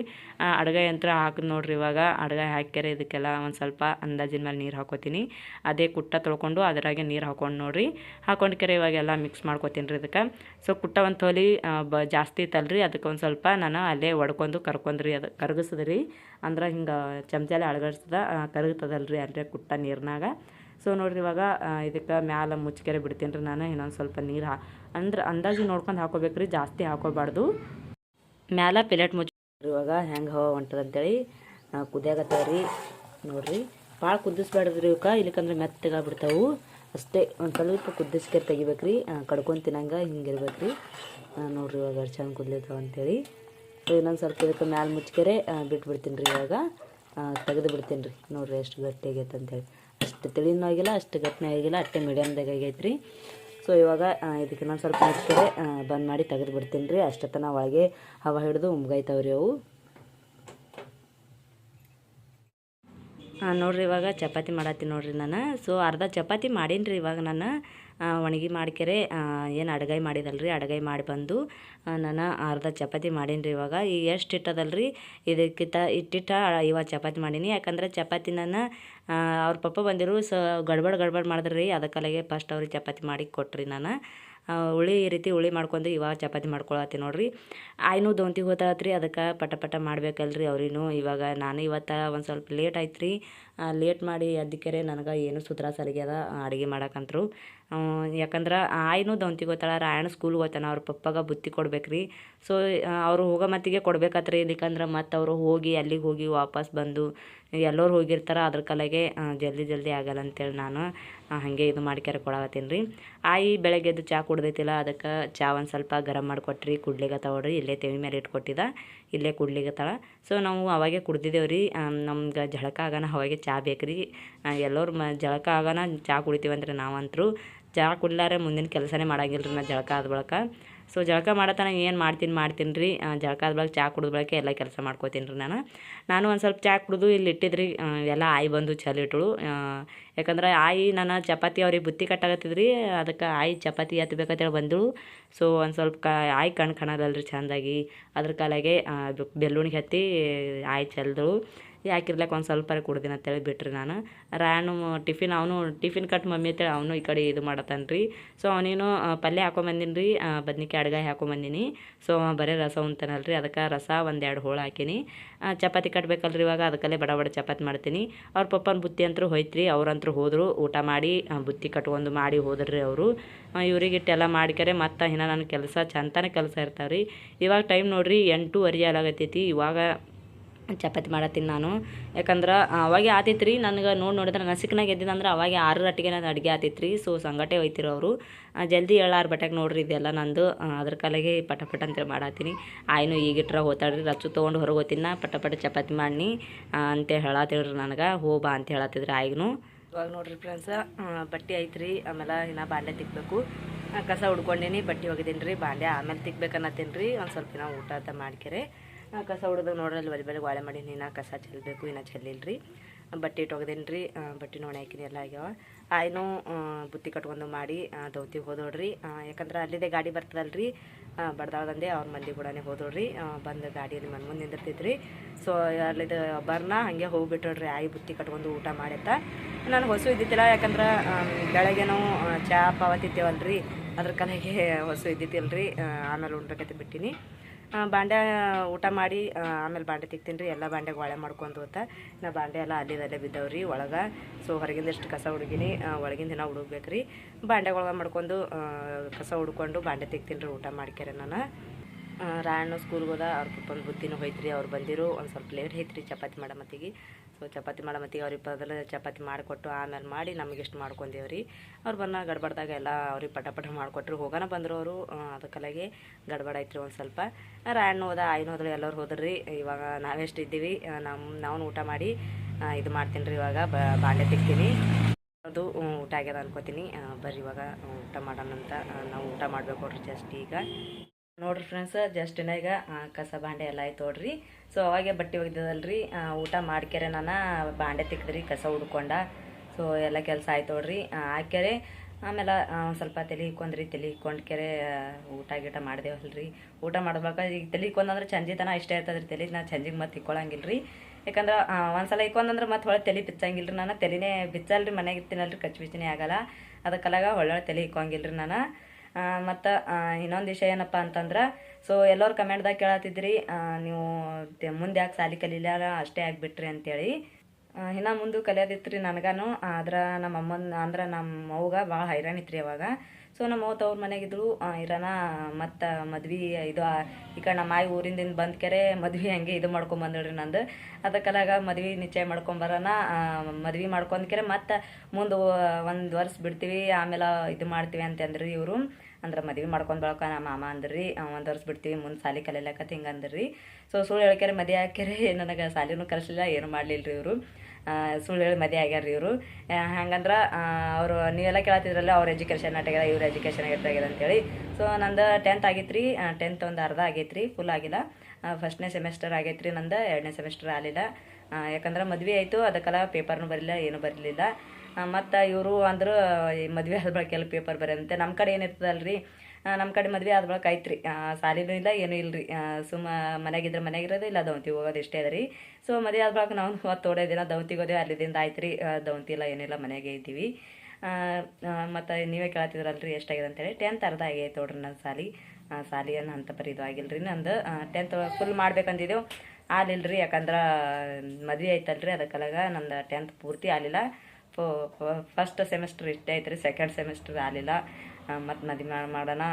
ಅಡುಗೆ ಅಡ್ಗೆ ಯಂತ್ರ ಹಾಕಿದ್ ನೋಡ್ರಿ ಇವಾಗ. ಅಡುಗೆ ಹಾಕ್ಯಾರೆ ಇದಕ್ಕೆಲ್ಲ ಒಂದು ಸ್ವಲ್ಪ ಅಂದಾಜಿನ ಮೇಲೆ ನೀರು ಹಾಕೋತೀನಿ. ಅದೇ ಕುಟ್ಟ ತೊಳ್ಕೊಂಡು ಅದರಾಗೆ ನೀರು ಹಾಕೊಂಡು ನೋಡ್ರಿ. ಹಾಕೊಂಡು ಕೆರೆ ಇವಾಗೆಲ್ಲ ಮಿಕ್ಸ್ ಮಾಡ್ಕೊತೀನಿ ರೀ ಇದಕ್ಕೆ. ಸೊ ಕುಟ್ಟ ಒಂದು ತೊಲಿ ಬ, ಜಾಸ್ತಿ ಇತ್ತಲ್ರಿ ಅದಕ್ಕೆ ಒಂದು ಸ್ವಲ್ಪ ನಾನು ಅಲ್ಲೇ ಒಡ್ಕೊಂಡು ಕರ್ಕೊಂಡ್ರಿ. ಅದು ಕರಗಿಸಿದ್ರಿ. ಅಂದ್ರೆ ಹಿಂಗೆ ಚಮಚಲ್ಲಿ ಅಳಗಡಿಸ್ದ ಕರಗ್ತದಲ್ರಿ ಅಲ್ಲೇ ಕುಟ್ಟ ನೀರಿನಾಗ. ಸೊ ನೋಡ್ರಿ ಇವಾಗ ಇದಕ್ಕೆ ಮ್ಯಾಲ ಮುಚ್ಕೆರೆ ಬಿಡ್ತೀನಿ ರೀ ನಾನು, ಇನ್ನೊಂದು ಸ್ವಲ್ಪ ನೀರು ಹಾ, ಅಂದ್ರೆ ಅಂದಾಜು ನೋಡ್ಕೊಂಡು ಹಾಕೋಬೇಕ್ರಿ, ಜಾಸ್ತಿ ಹಾಕೋಬಾರ್ದು. ಮ್ಯಾಲ ಪ್ಲೇಟ್ ಮುಚ್ಚ ಇವಾಗ ಹೆಂಗೆ ಹವ ಹೊಂಟದಂತೇಳಿ ಕುದಿಯಾಗತ್ತವ ರೀ ನೋಡ್ರಿ. ಭಾಳ ಕುದಿಸ್ಬೇಡ್ರಿ ಇವಕ್ಕೆ ಇಲ್ಲಕಂದ್ರೆ ಮೆತ್ತಗಾಗ್ಬಿಡ್ತಾವು. ಅಷ್ಟೇ, ಒಂದು ಸ್ವಲ್ಪ ಕುದಿಸ್ಕೇರಿ ತೆಗಿಬೇಕು ರೀ ಕಡ್ಕೊಂಡು ತಿನ್ನಂಗೆ ಹಿಂಗೆ ಇರ್ಬೇಕು ರೀ ನೋಡ್ರಿ ಇವಾಗ ಚೆಂದ ಕುದ್ಲಿತಾವ ಅಂತೇಳಿ. ಇನ್ನೊಂದು ಸ್ವಲ್ಪ ಇದಕ್ಕೆ ಮ್ಯಾಲ ಮುಚ್ಕೆರೆ ಬಿಟ್ಬಿಡ್ತೀನಿ ರೀ ಇವಾಗ. ತೆಗೆದು ಬಿಡ್ತೀನಿ ರೀ ನೋಡಿರಿ ಎಷ್ಟು ಗಟ್ಟಿ ಆಗೈತೆ ಅಂತೇಳಿ. ಅಷ್ಟು ತಿಳಿನೂ ಆಗಿಲ್ಲ, ಅಷ್ಟು ಗಟ್ಟಿನ ಆಗಿಲ್ಲ ಅಷ್ಟೇ ಮೀಡಿಯಮ್ದಾಗ ಆಗೈತೆ ರೀ ಸೊ ಇವಾಗ ಇದಕ್ಕೆ ಇನ್ನೊಂದು ಸ್ವಲ್ಪ ಮುಚ್ಕೆರೆ ಬಂದ್ ಮಾಡಿ ತೆಗೆದು ಬಿಡ್ತೀನಿ ರೀ ಅಷ್ಟೊತ್ತನ ಒಳಗೆ ಹವ ಹಿಡಿದು ಉಮ್ಗೈತಾವ್ರಿ ಅವು. ಹಾಂ, ನೋಡ್ರಿ, ಇವಾಗ ಚಪಾತಿ ಮಾಡತ್ತೀನಿ ನೋಡ್ರಿ ನಾನು. ಸೊ ಅರ್ಧ ಚಪಾತಿ ಮಾಡೀನಿ ರೀ ಇವಾಗ ನಾನು. ಒಣಗಿ ಮಾಡ್ಕೆರೆ ಏನು ಅಡಗೈ ಮಾಡಿದಲ್ರಿ, ಅಡುಗೆ ಮಾಡಿ ಬಂದು ನಾನು ಅರ್ಧ ಚಪಾತಿ ಮಾಡೀನಿ ರೀ ಇವಾಗ. ಈಗ ಎಷ್ಟು ಇಟ್ಟದಲ್ರಿ? ಇದಕ್ಕಿಂತ ಇಟ್ಟಿಟ್ಟ ಇವಾಗ ಚಪಾತಿ ಮಾಡೀನಿ. ಯಾಕಂದ್ರೆ ಚಪಾತಿ ನಾನು ಅವ್ರ ಪಪ್ಪ ಬಂದಿರು, ಸೊ, ಗಡ್ಬಡ್ ಗಡ್ಬಡ್ ಮಾಡಿದ್ರಿ. ಅದಕ್ಕಲಾಗೆ ಫಸ್ಟ್ ಅವ್ರಿಗೆ ಚಪಾತಿ ಮಾಡಿ ಕೊಟ್ರಿ ನಾನು. ಉಳಿ ಈ ರೀತಿ ಹುಳಿ ಮಾಡ್ಕೊಂಡು ಇವಾಗ ಚಪಾತಿ ಮಾಡ್ಕೊಳತ್ತಿ ನೋಡ್ರಿ. ಆಯ್ನು ದೊಂತಿ ಹೋತಾತ್ರಿ, ಅದಕ್ಕೆ ಪಟ ಪಟ ಮಾಡ್ಬೇಕಲ್ರಿ ಅವ್ರಿಗೂ ಇವಾಗ ನಾನು ಇವತ್ತು ಒಂದು ಸ್ವಲ್ಪ ಲೇಟ್ ಆಯ್ತು ಲೇಟ್ ಮಾಡಿ ಅದಕ್ಕೆ ನನಗೆ ಏನು ಸುಧಾರಿಸಲ್ಗ್ಯದ ಅಡುಗೆ ಮಾಡಕ್ಕಂತರು ಯಾಕಂದ್ರೆ ಆಯ್ನು ಗೊತ್ತಾಳ ರಾಯಣ ಸ್ಕೂಲ್ಗೆ ಹೋಗ್ತಾನೆ ಅವ್ರ ಪಪ್ಪಾಗ ಬುತ್ತಿ ಕೊಡ್ಬೇಕ್ರಿ. ಸೊ ಅವರು ಹೋಗೋ ಮತ್ತಿಗೆ ಕೊಡ್ಬೇಕತ್ರಿ ಇದಕ್ಕಂದ್ರೆ ಮತ್ತು ಅವರು ಹೋಗಿ ಅಲ್ಲಿಗೆ ಹೋಗಿ ವಾಪಸ್ ಬಂದು ಎಲ್ಲರೂ ಹೋಗಿರ್ತಾರೆ, ಅದ್ರ ಕಲೆಗೆ ಜಲ್ದಿ ಜಲ್ದಿ ಆಗಲ್ಲ ಅಂತೇಳಿ ನಾನು ಹಾಗೆ ಇದು ಮಾಡ್ಕ್ಯಾರ ಕೊಡಕತ್ತೀನಿ ರೀ. ಆಯಿ ಬೆಳಗ್ಗೆದ್ದು ಚಹಾ ಕುಡ್ದೈತಿಲ್ಲ, ಅದಕ್ಕೆ ಚಹಾ ಒಂದು ಸ್ವಲ್ಪ ಗರಂ ಮಾಡಿಕೊಟ್ರಿ ಕುಡ್ಲಿಗತ್ತಾವಡ್ರಿ ಇಲ್ಲೇ ತೆವಿ ಮೇಲೆ ಇಟ್ಕೊಟ್ಟಿದ್ದ ಇಲ್ಲೇ ಕುಡ್ಲಿಗತ್ತಾಳ ಸೊ ನಾವು ಅವಾಗೆ ಕುಡ್ದಿದ್ದೇವೆ ರೀ. ನಮ್ಗೆ ಜಳಕ ಆಗೋಣ ಅವಾಗೆ ಚಹಾ ಬೇಕು ರೀ. ಎಲ್ಲರೂ ಮ, ಜಳಕ ಆಗೋಣ ಚಹಾ ಕುಡಿತೀವಂದ್ರೆ ನಾವಂತೂ ಚಹಾ ಕುಡ್ಲಾರೆ ಮುಂದಿನ ಕೆಲಸನೇ ಮಾಡಂಗಿಲ್ಲ ರೀ ನಾ ಜಳಕ ಆದ ಬಳಿಕ. ಸೊ ಜಳಕ ಮಾಡತನ ಏನು ಮಾಡ್ತೀನಿ ಮಾಡ್ತೀನಿ ರೀ ಜಳಕ ಬಳಕೆ ಚಾ ಕುಡಿದ ಬಳಕೆ ಎಲ್ಲ ಕೆಲಸ ಮಾಡ್ಕೋತೀನಿ ರೀ ನಾನು. ನಾನು ಒಂದು ಸ್ವಲ್ಪ ಚಾ ಕುಡಿದು ಇಲ್ಲಿ ಇಟ್ಟಿದ್ರಿ ಎಲ್ಲ ಆಯಿ ಬಂದು ಚಲಿ ಇಟ್ಟಳು. ಯಾಕಂದ್ರೆ ಆಯಿ ನಾನು ಚಪಾತಿ ಅವ್ರಿಗೆ ಬುತ್ತಿ ಕಟ್ಟಾಗತ್ತಿದ್ರಿ ಅದಕ್ಕೆ ಆಯಿ ಚಪಾತಿ ಎತ್ತಬೇಕಂತೇಳಿ ಬಂದಳು. ಸೊ ಒಂದು ಸ್ವಲ್ಪ ಕ, ಆಯಿ ಕಣ್ ರೀ ಚೆಂದಾಗಿ. ಅದ್ರ ಕಾಲಾಗೆ ಬೆಲ್ಲುಣಿಗೆ ಹತ್ತಿ ಆಯಿ ಚೆಲ್ದಳು. ಯಾಕಿರ್ಲಕ್ಕೆ ಒಂದು ಸ್ವಲ್ಪ ಕುಡ್ದಿನ ಅಂತೇಳಿ ಬಿಟ್ರಿ ನಾನು. ರಾಯಣ್ಣು ಟಿಫಿನ್ ಅವನು ಟಿಫಿನ್ ಕಟ್ ಮಮ್ಮಿ ಅಂತೇಳಿ ಅವನು ಈ ಕಡೆ ಇದು ಮಾಡತ್ತಾನೆ ರೀ ಸೊ ಅವನೇನು ಪಲ್ಯ ಹಾಕೊಂಬಂದಿನಿ ರೀ ಬದ್ನಿಕಾಯಿ ಅಡ್ಗಾಯಿ ಹಾಕೊಂಬಂದಿನಿ. ಸೊ ಬರೀ ರಸ ಉಣ್ತಾನಲ್ರಿ ಅದಕ್ಕೆ ರಸ ಒಂದೆರಡು ಹೋಳು ಹಾಕಿನಿ. ಚಪಾತಿ ಕಟ್ಬೇಕಲ್ರಿ ಇವಾಗ ಅದಕ್ಕಲ್ಲೇ ಬಡ ಬಡ ಚಪಾತಿ ಮಾಡ್ತೀನಿ. ಅವ್ರ ಪಪ್ಪನ ಬುತ್ತಿ ಅಂತೂ ಹೋಯ್ತ್ರಿ ಅವ್ರಂತೂ ಹೋದರು, ಊಟ ಮಾಡಿ ಬುತ್ತಿ ಕಟ್ಕೊಂಡು ಮಾಡಿ ಹೋದ್ರಿ ಅವರು. ಇವ್ರಿಗೆ ಇಟ್ಟೆಲ್ಲ ಮಾಡ್ಕ್ಯಾರೆ ಮತ್ತು ಇನ್ನು ನನ್ನ ಕೆಲಸ, ಚಂತಾನೆ ಕೆಲಸ ಇರ್ತಾವೆ ರೀ ಇವಾಗ ಟೈಮ್ ನೋಡ್ರಿ, ಎಂಟೂವರೆ ಆಗತೈತಿ. ಇವಾಗ ಚಪಾತಿ ಮಾಡತ್ತೀನಿ ನಾನು. ಯಾಕಂದ್ರೆ ಅವಾಗೆ ಆತೈತೆ ರೀ ನನಗೆ ನೋಡಿ ನೋಡಿದ್ರೆ ನಸಿಕ್ನಾಗ ಎದ್ದಿದ್ದಂದ್ರೆ ಅವಾಗೆ ಆರು ಅಟ್ಟಿಗೆ ನಾನು ಅಡುಗೆ ಆತೈತೆ ರೀ ಸೊ ಸಂಗಟೆ ಹೋಯ್ತಿರೋರು ಅವರು. ಜಲ್ದಿ ಏಳಾರು ಬಟ್ಯಾಗ ನೋಡ್ರಿ ಇದೆಲ್ಲ ನಂದು. ಅದ್ರ ಕಾಲಾಗೆ ಪಟ ಪಟ ಅಂತೇಳಿ ಮಾಡತ್ತೀನಿ. ಆಯ್ನು ಈಗಿಟ್ರ ಹೋತಾಡ್ರಿ ರಚ್ಚು ತೊಗೊಂಡು ಹೊರಗೆ ಹೋಗ್ತೀನಿ ನಾ, ಪಟ ಪಟ ಚಪಾತಿ ಮಾಡಿ ಅಂತೇಳಿ ಹೇಳತ್ತಿಳ್ರಿ ನನಗೆ. ಹೋ ಬಾ ಅಂತ ಹೇಳತ್ತಿದ್ರಿ ಆಯ್ನು ಇವಾಗ ನೋಡ್ರಿ ಫ್ರೆಂಡ್ಸ ಬಟ್ಟೆ ಐತ್ರಿ, ಆಮೇಲೆ ಇನ್ನು ಬಾಂಡೆ ತಿಕ್ಬೇಕು. ಕಸ ಹುಡ್ಕೊಂಡೇನಿ ಬಟ್ಟೆ ಒಗಿದೀನಿ ರೀ ಬಾಂಡೆ ಆಮೇಲೆ ತಿಕ್ಬೇಕನ್ನತ್ತೀನಿ ರೀ ಒಂದು ಸ್ವಲ್ಪ ದಿನ ಊಟ ಅಂತ ಮಾಡ್ಕೆರೆ. ಆ, ಕಸ ಹೊಡೆದು ನೋಡ್ರಿ ಅಲ್ಲಿ ಬಲಿ ಬಲಿ ವಾಳೆ ಮಾಡಿ ನೀನು ಕಸ ಚೆಲ್ಲಬೇಕು ಇನ್ನೂ ಚೆಲ್ಲಿಲ್ರಿ. ಬಟ್ಟೆ ಇಟ್ಟು ರೀ ಬಟ್ಟೆ ನೋಡಿ ಹಾಕಿನಿ ಎಲ್ಲ ಆಗ್ಯಾವ. ಆಯ್ನು ಬುತ್ತಿ ಕಟ್ಕೊಂಡು ಮಾಡಿ ದೌತಿಗೆ ಹೋದೋಡ್ರಿ. ಯಾಕಂದ್ರೆ ಅಲ್ಲಿದೆ ಗಾಡಿ ಬರ್ತದಲ್ರಿ ಬಡ್ದಾವ್ದಂದೆ ಅವ್ರ ಮಂದಿ ಕೂಡ ಹೋದೋಡ್ರಿ. ಬಂದು ಗಾಡಿಯಲ್ಲಿ ಮನ್ ಮುಂದೆ ನಿಂದಿರ್ತಿದ್ರಿ ಸೊ ಅಲ್ಲಿದು ಬರ್ನ ಹಾಗೆ ಹೋಗ್ಬಿಟ್ಟೋಡ್ರಿ ಆಯಿ ಬುತ್ತಿ ಕಟ್ಕೊಂಡು ಊಟ ಮಾಡಿತ್ತ ನಾನು ಹೊಸು ಇದ್ದಿದ್ದಿಲ್ಲ ಯಾಕಂದ್ರೆ ಬೆಳಗ್ಗೆ ನಾವು ಆ, ಚಾ ಪಾವ ತಿಂತೇವಲ್ರಿ ಅದ್ರ ಕಲೆಗೆ ಹೊಸು ಇದ್ದಿದ್ದಿಲ್ರಿ ಆಮೇಲೆ ಉಣ್ಬೇಕಂತ ಬಿಟ್ಟಿನಿ. ಬಾಂಡೆ ಊಟ ಮಾಡಿ ಆಮೇಲೆ ಬಾಂಡೆ ತಿಕ್ತೀನಿ ರೀ ಎಲ್ಲ ಬಾಂಡೆಗೆ ಒಳೆ ಮಾಡ್ಕೊಂಡು ಹೋತ. ನಾ ಬಾಂಡೆ ಎಲ್ಲ ಅಲ್ಲಿದಲ್ಲೇ ರೀ ಒಳಗೆ. ಸೊ ಹೊರಗಿಂದಷ್ಟು ಕಸ ಹುಡುಗಿನಿ ಒಳಗಿಂದ ದಿನ ಹುಡುಗ್ಬೇಕು ರೀ ಬಾಂಡೆ ಒಳಗೆ ಮಾಡ್ಕೊಂಡು ಕಸ ಹುಡ್ಕೊಂಡು ಬಾಂಡೆ ತಿಕ್ತೀನಿ ರೀ ಊಟ ಮಾಡ್ಕ್ಯಾರ ನಾನು. ರಾಯಣ್ಣ ಸ್ಕೂಲ್ಗೆ ಹೋದ, ಅವ್ರ ಪಪ್ಪನ ಬುತ್ತಿನೂ ಹೋಯ್ತು ರೀ ಅವ್ರು ಬಂದಿರು, ಒಂದು ಸ್ವಲ್ಪ ಲೇಟ್ ಐತ್ರಿ ಚಪಾತಿ ಮಾಡೋ ಮತ್ತಿಗೆ. ಚಪಾತಿ ಮಾಡೋ ಮತ್ತಿಗೆ ಅವ್ರಿಗೆ ಬದಲು ಚಪಾತಿ ಮಾಡಿಕೊಟ್ಟು ಆಮೇಲೆ ಮಾಡಿ ನಮಗೆ ಇಷ್ಟು ಮಾಡ್ಕೊಂಡೇವು ರೀ ಅವ್ರು ಬಂದ ಗಡ್ಬಡ್ದಾಗ ಎಲ್ಲ ಅವ್ರಿಗೆ ಪಟ ಪಟ ಮಾಡಿಕೊಟ್ರು. ಹೋಗೋಣ ಬಂದರು ಅವರು ಅದಕ್ಕಲ್ಲಾಗೆ ಗಡ್ಬಡ ಐತ್ರಿ ಒಂದು ಸ್ವಲ್ಪ. ರಾಯಣ್ಣ ಹೋದ ಆಯ್ನ ಹೋದ್ರೆ ಎಲ್ಲರೂ ಹೋದ್ರಿ. ಇವಾಗ ನಾವೆಷ್ಟು ಇದ್ದೀವಿ ನಮ್ಮ ನಾವು ಊಟ ಮಾಡಿ ಇದು ಮಾಡ್ತೀನಿ ರೀ ಇವಾಗ ಬಾಂಡೆ ತಿಕ್ತೀನಿ. ಅದು ಊಟ ಆಗ್ಯದ ಅನ್ಕೋತೀನಿ. ಬರ್ರಿ ಇವಾಗ ಊಟ ಮಾಡೋಣ ಅಂತ ನಾವು ಊಟ ಮಾಡಬೇಕು ನೋಡ್ರಿ ಜಸ್ಟ್ ಈಗ. ನೋಡ್ರಿ ಫ್ರೆಂಡ್ಸ್ ಜಸ್ಟ್ ಈಗ ಕಸ ಬಾಂಡೆ ಎಲ್ಲ ಆಯ್ತು ನೋಡ್ರಿ. ಸೊ ಅವಾಗೆ ಬಟ್ಟೆ ಒಗ್ದದಲ್ರಿ ಊಟ ಮಾಡ್ಕ್ಯಾರೆ ನಾನು ಬಾಂಡೆ ತಿಕ್ಕಿದ್ರಿ, ಕಸ ಹುಡ್ಕೊಂಡ ಸೊ ಎಲ್ಲ ಕೆಲಸ ಆಯ್ತು ನೋಡ್ರಿ. ಹಾಕ್ಯಾರೆ ಆಮೇಲೆ ಸ್ವಲ್ಪ ತಲೆ ಇಕ್ಕೊಂಡ್ರಿ ತಲೆ ಇಕ್ಕೊಂಡ್ಕೆರೆ ಊಟ ಗೀಟ ಮಾಡ್ದೇವಲ್ರಿ. ಊಟ ಮಾಡ್ಬೇಕಾದ್ರೆ ಈಗ ತಲೆ ಇಕ್ಕೊಂಡ್ರೆ ಚಂಜಿತನ ಇಷ್ಟ ಇರ್ತದ್ರಿ, ತಲೆ ನಾನು ಚಂಜಿಗೆ ಮತ್ತೆ ಇಕ್ಕೊಳಂಗಿಲ್ಲ ರೀ ಯಾಕಂದ್ರೆ ಒಂದು ಒಂದ್ಸಲ ಇಕ್ಕೊಂದಂದ್ರೆ ಮತ್ತೆ ಹೊಳೆ ತಲೆ ಬಿಚ್ಚಂಗಿಲ್ಲ ರೀ ನಾನು. ತಲೆನೇ ಬಿಚ್ಚಲ್ರಿ ಮನೆಗೆ ಇರ್ತೀನಲ್ರಿ ಕಚ್ಚಿ ಬಿಚ್ಚಿನೇ ಆಗಲ್ಲ. ಅದಕ್ಕಲಾಗ ಒಳ್ಳೆ ತಲೆ ಇಕ್ಕೊಂಗಿಲ್ಲ ನಾನು. ಮತ್ತು ಇನ್ನೊಂದು ವಿಷಯ ಏನಪ್ಪ ಅಂತಂದ್ರೆ ಸೊ ಎಲ್ಲರೂ ಕಮೆಂಟ್ದಾಗ ಕೇಳತ್ತಿದ್ರಿ ನೀವು ಮುಂದೆ ಯಾಕೆ ಸಾಲಿ ಕಲೀಲಾರ ಅಷ್ಟೇ ಆಗಿಬಿಟ್ರಿ ಅಂತೇಳಿ. ಇನ್ನು ಮುಂದೆ ಕಲಿಯೋದಿತ್ತು ರೀ ನನಗಾನು, ಆದ್ರೆ ನಮ್ಮ ಅಮ್ಮನ ಅಂದ್ರೆ ನಮ್ಮ ಅವ್ಗ ಭಾಳ ಹೈರಾಣ ಇತ್ತು ರೀ ಅವಾಗ. ಸೊ ನಮ್ಮ ಅವ್ವ ತವ್ರ ಮನೆಗಿದ್ರು ಇರೋಣ ಮತ್ತು ಮದ್ವೆ ಇದು ಈ ಕಡೆ ನಮ್ಮ ಆಯಿ ಊರಿಂದ ಬಂದ ಕೆರೆ ಮದ್ವೆ ಹಂಗೆ ಇದು ಮಾಡ್ಕೊಂಡ್ ರೀ ನಂದು. ಅದಕ್ಕಲಾಗ ಮದ್ವೆ ನಿಶ್ಚಯ ಮಾಡ್ಕೊಂಬರೋಣ ಮದ್ವೆ ಮಾಡ್ಕೊಂಡ್ಕೆರೆ ಮತ್ತು ಮುಂದೆ ಒಂದು ವರ್ಷ ಬಿಡ್ತೀವಿ, ಆಮೇಲೆ ಇದು ಮಾಡ್ತೀವಿ ಅಂತಂದ್ರಿ ಇವರು. ಅಂದ್ರೆ ಮದುವೆ ಮಾಡ್ಕೊಂಡು ಬಳಕ ನಮ್ಮ ಮಾಮ ಅಂದ್ರಿ ಒಂದು ವರ್ಷ ಬಿಡ್ತೀವಿ, ಮುಂದೆ ಸಾಲಿ ಕಲಿಯಲಕತ್ತ ಹಿಂಗೆ ಅಂದ್ರಿ. ಸೊ ಸುಳ್ಳು ಹೇಳ್ಕ್ಯಾರೆ ಮದುವೆ ಹಾಕ್ಯಾರೆ ನನಗೆ ಸಾಲಿನೂ ಕಲಿಸಲಿಲ್ಲ ಏನು ಮಾಡಲಿಲ್ಲ ರೀ ಇವರು ಸುಳ್ಳು ಹೇಳಿ ಮದುವೆ ಆಗ್ಯಾರ ರೀ ಇವರು ಹಂಗಂದ್ರೆ ಅವರು ನೀವೆಲ್ಲ ಕೇಳತ್ತಿದ್ರಲ್ಲ, ಅವ್ರ ಎಜುಕೇಷನ್ ಆಗ್ಯದ ಇವ್ರ ಎಜುಕೇಷನ್ ಆಗ್ಯದ ಅಂತೇಳಿ. ಸೊ ನಂದು ಟೆಂತ್ ಆಗೈತೆ ರೀ ಟೆಂತ್ ಒಂದು ಅರ್ಧ ಆಗೈತೆ ರೀ ಫುಲ್ ಆಗಿಲ್ಲ. ಫಸ್ಟ್ನೇ ಸೆಮೆಸ್ಟರ್ ಆಗೈತೆ ರೀ ನಂದು, ಎರಡನೇ ಸೆಮೆಸ್ಟರ್ ಆಗಲಿಲ್ಲ. ಯಾಕಂದ್ರೆ ಮದುವೆ ಆಯಿತು, ಅದಕ್ಕೆಲ್ಲ ಪೇಪರ್ನು ಬರಲಿಲ್ಲ ಏನು ಬರಲಿಲ್ಲ. ಮತ್ತು ಇವರು ಅಂದ್ರೆ ಮದುವೆ ಆದ ಬಳಿಕ ಎಲ್ಲ ಪೇಪರ್ ಬರೆಯಂತೆ ನಮ್ಮ ಕಡೆ ಏನಿರ್ತದಲ್ರಿ ನಮ್ಮ ಕಡೆ ಮದುವೆ ಆದ ಬಳಿಕ ಐತ್ರಿ ಸಾಲಿನೂ ಇಲ್ಲ, ಏನೂ ಇಲ್ಲ ರೀ ಸುಮ್ಮ ಮನೆಗಿದ್ರೆ ಮನೆಗಿರೋದು ಇಲ್ಲ, ದೌಂತಿಗೆ ಹೋಗೋದು ಇಷ್ಟೇ ಅದ ರೀ. ಸೊ, ಮದುವೆ ಆದ ಬಳಿಕ ನಾವು ಹೊತ್ತು ತೋಡೆ ದಿನ ದೌಂತಿಗೆ ಹೋದೇವೆ ಅಲ್ಲಿದಿಂದ ಆಯ್ತು ರೀ ದೌಂತಿ ಇಲ್ಲ ಏನಿಲ್ಲ ಮನೆಗೆ ಇದ್ದೀವಿ. ಮತ್ತು ನೀವೇ ಕೇಳತ್ತಿದ್ರಲ್ರಿ, ಎಷ್ಟಾಗಿದೆ ಅಂತೇಳಿ. ಟೆಂತ್ ಅರ್ಧ ಆಗೈತೆ ನೋಡ್ರಿ ನನ್ನ ಸಾಲಿ. ಸಾಲಿ ಏನು ಅಂತ ಬರೀ ಇದು ಆಗಿಲ್ಲ ರೀ ನಂದು. ಟೆಂತ್ ಫುಲ್ ಮಾಡ್ಬೇಕಂದಿದ್ದೆವು ಆಲಿಲ್ಲ ರೀ ಯಾಕಂದ್ರೆ ಮದುವೆ ಐತಲ್ರಿ ಅದಕ್ಕೆಲ್ಲ ನಂದು ಟೆಂತ್ ಪೂರ್ತಿ ಆಲಿಲ್ಲ ಫಸ್ಟ್ ಸೆಮಿಸ್ಟರ್ ಇಷ್ಟೇ ಐತ್ರಿ ಸೆಕೆಂಡ್ ಸೆಮಿಸ್ಟರ್ ಆಗಲಿಲ್ಲ. ಮತ್ತು ಮದುವೆ ಮಾಡೋಣ.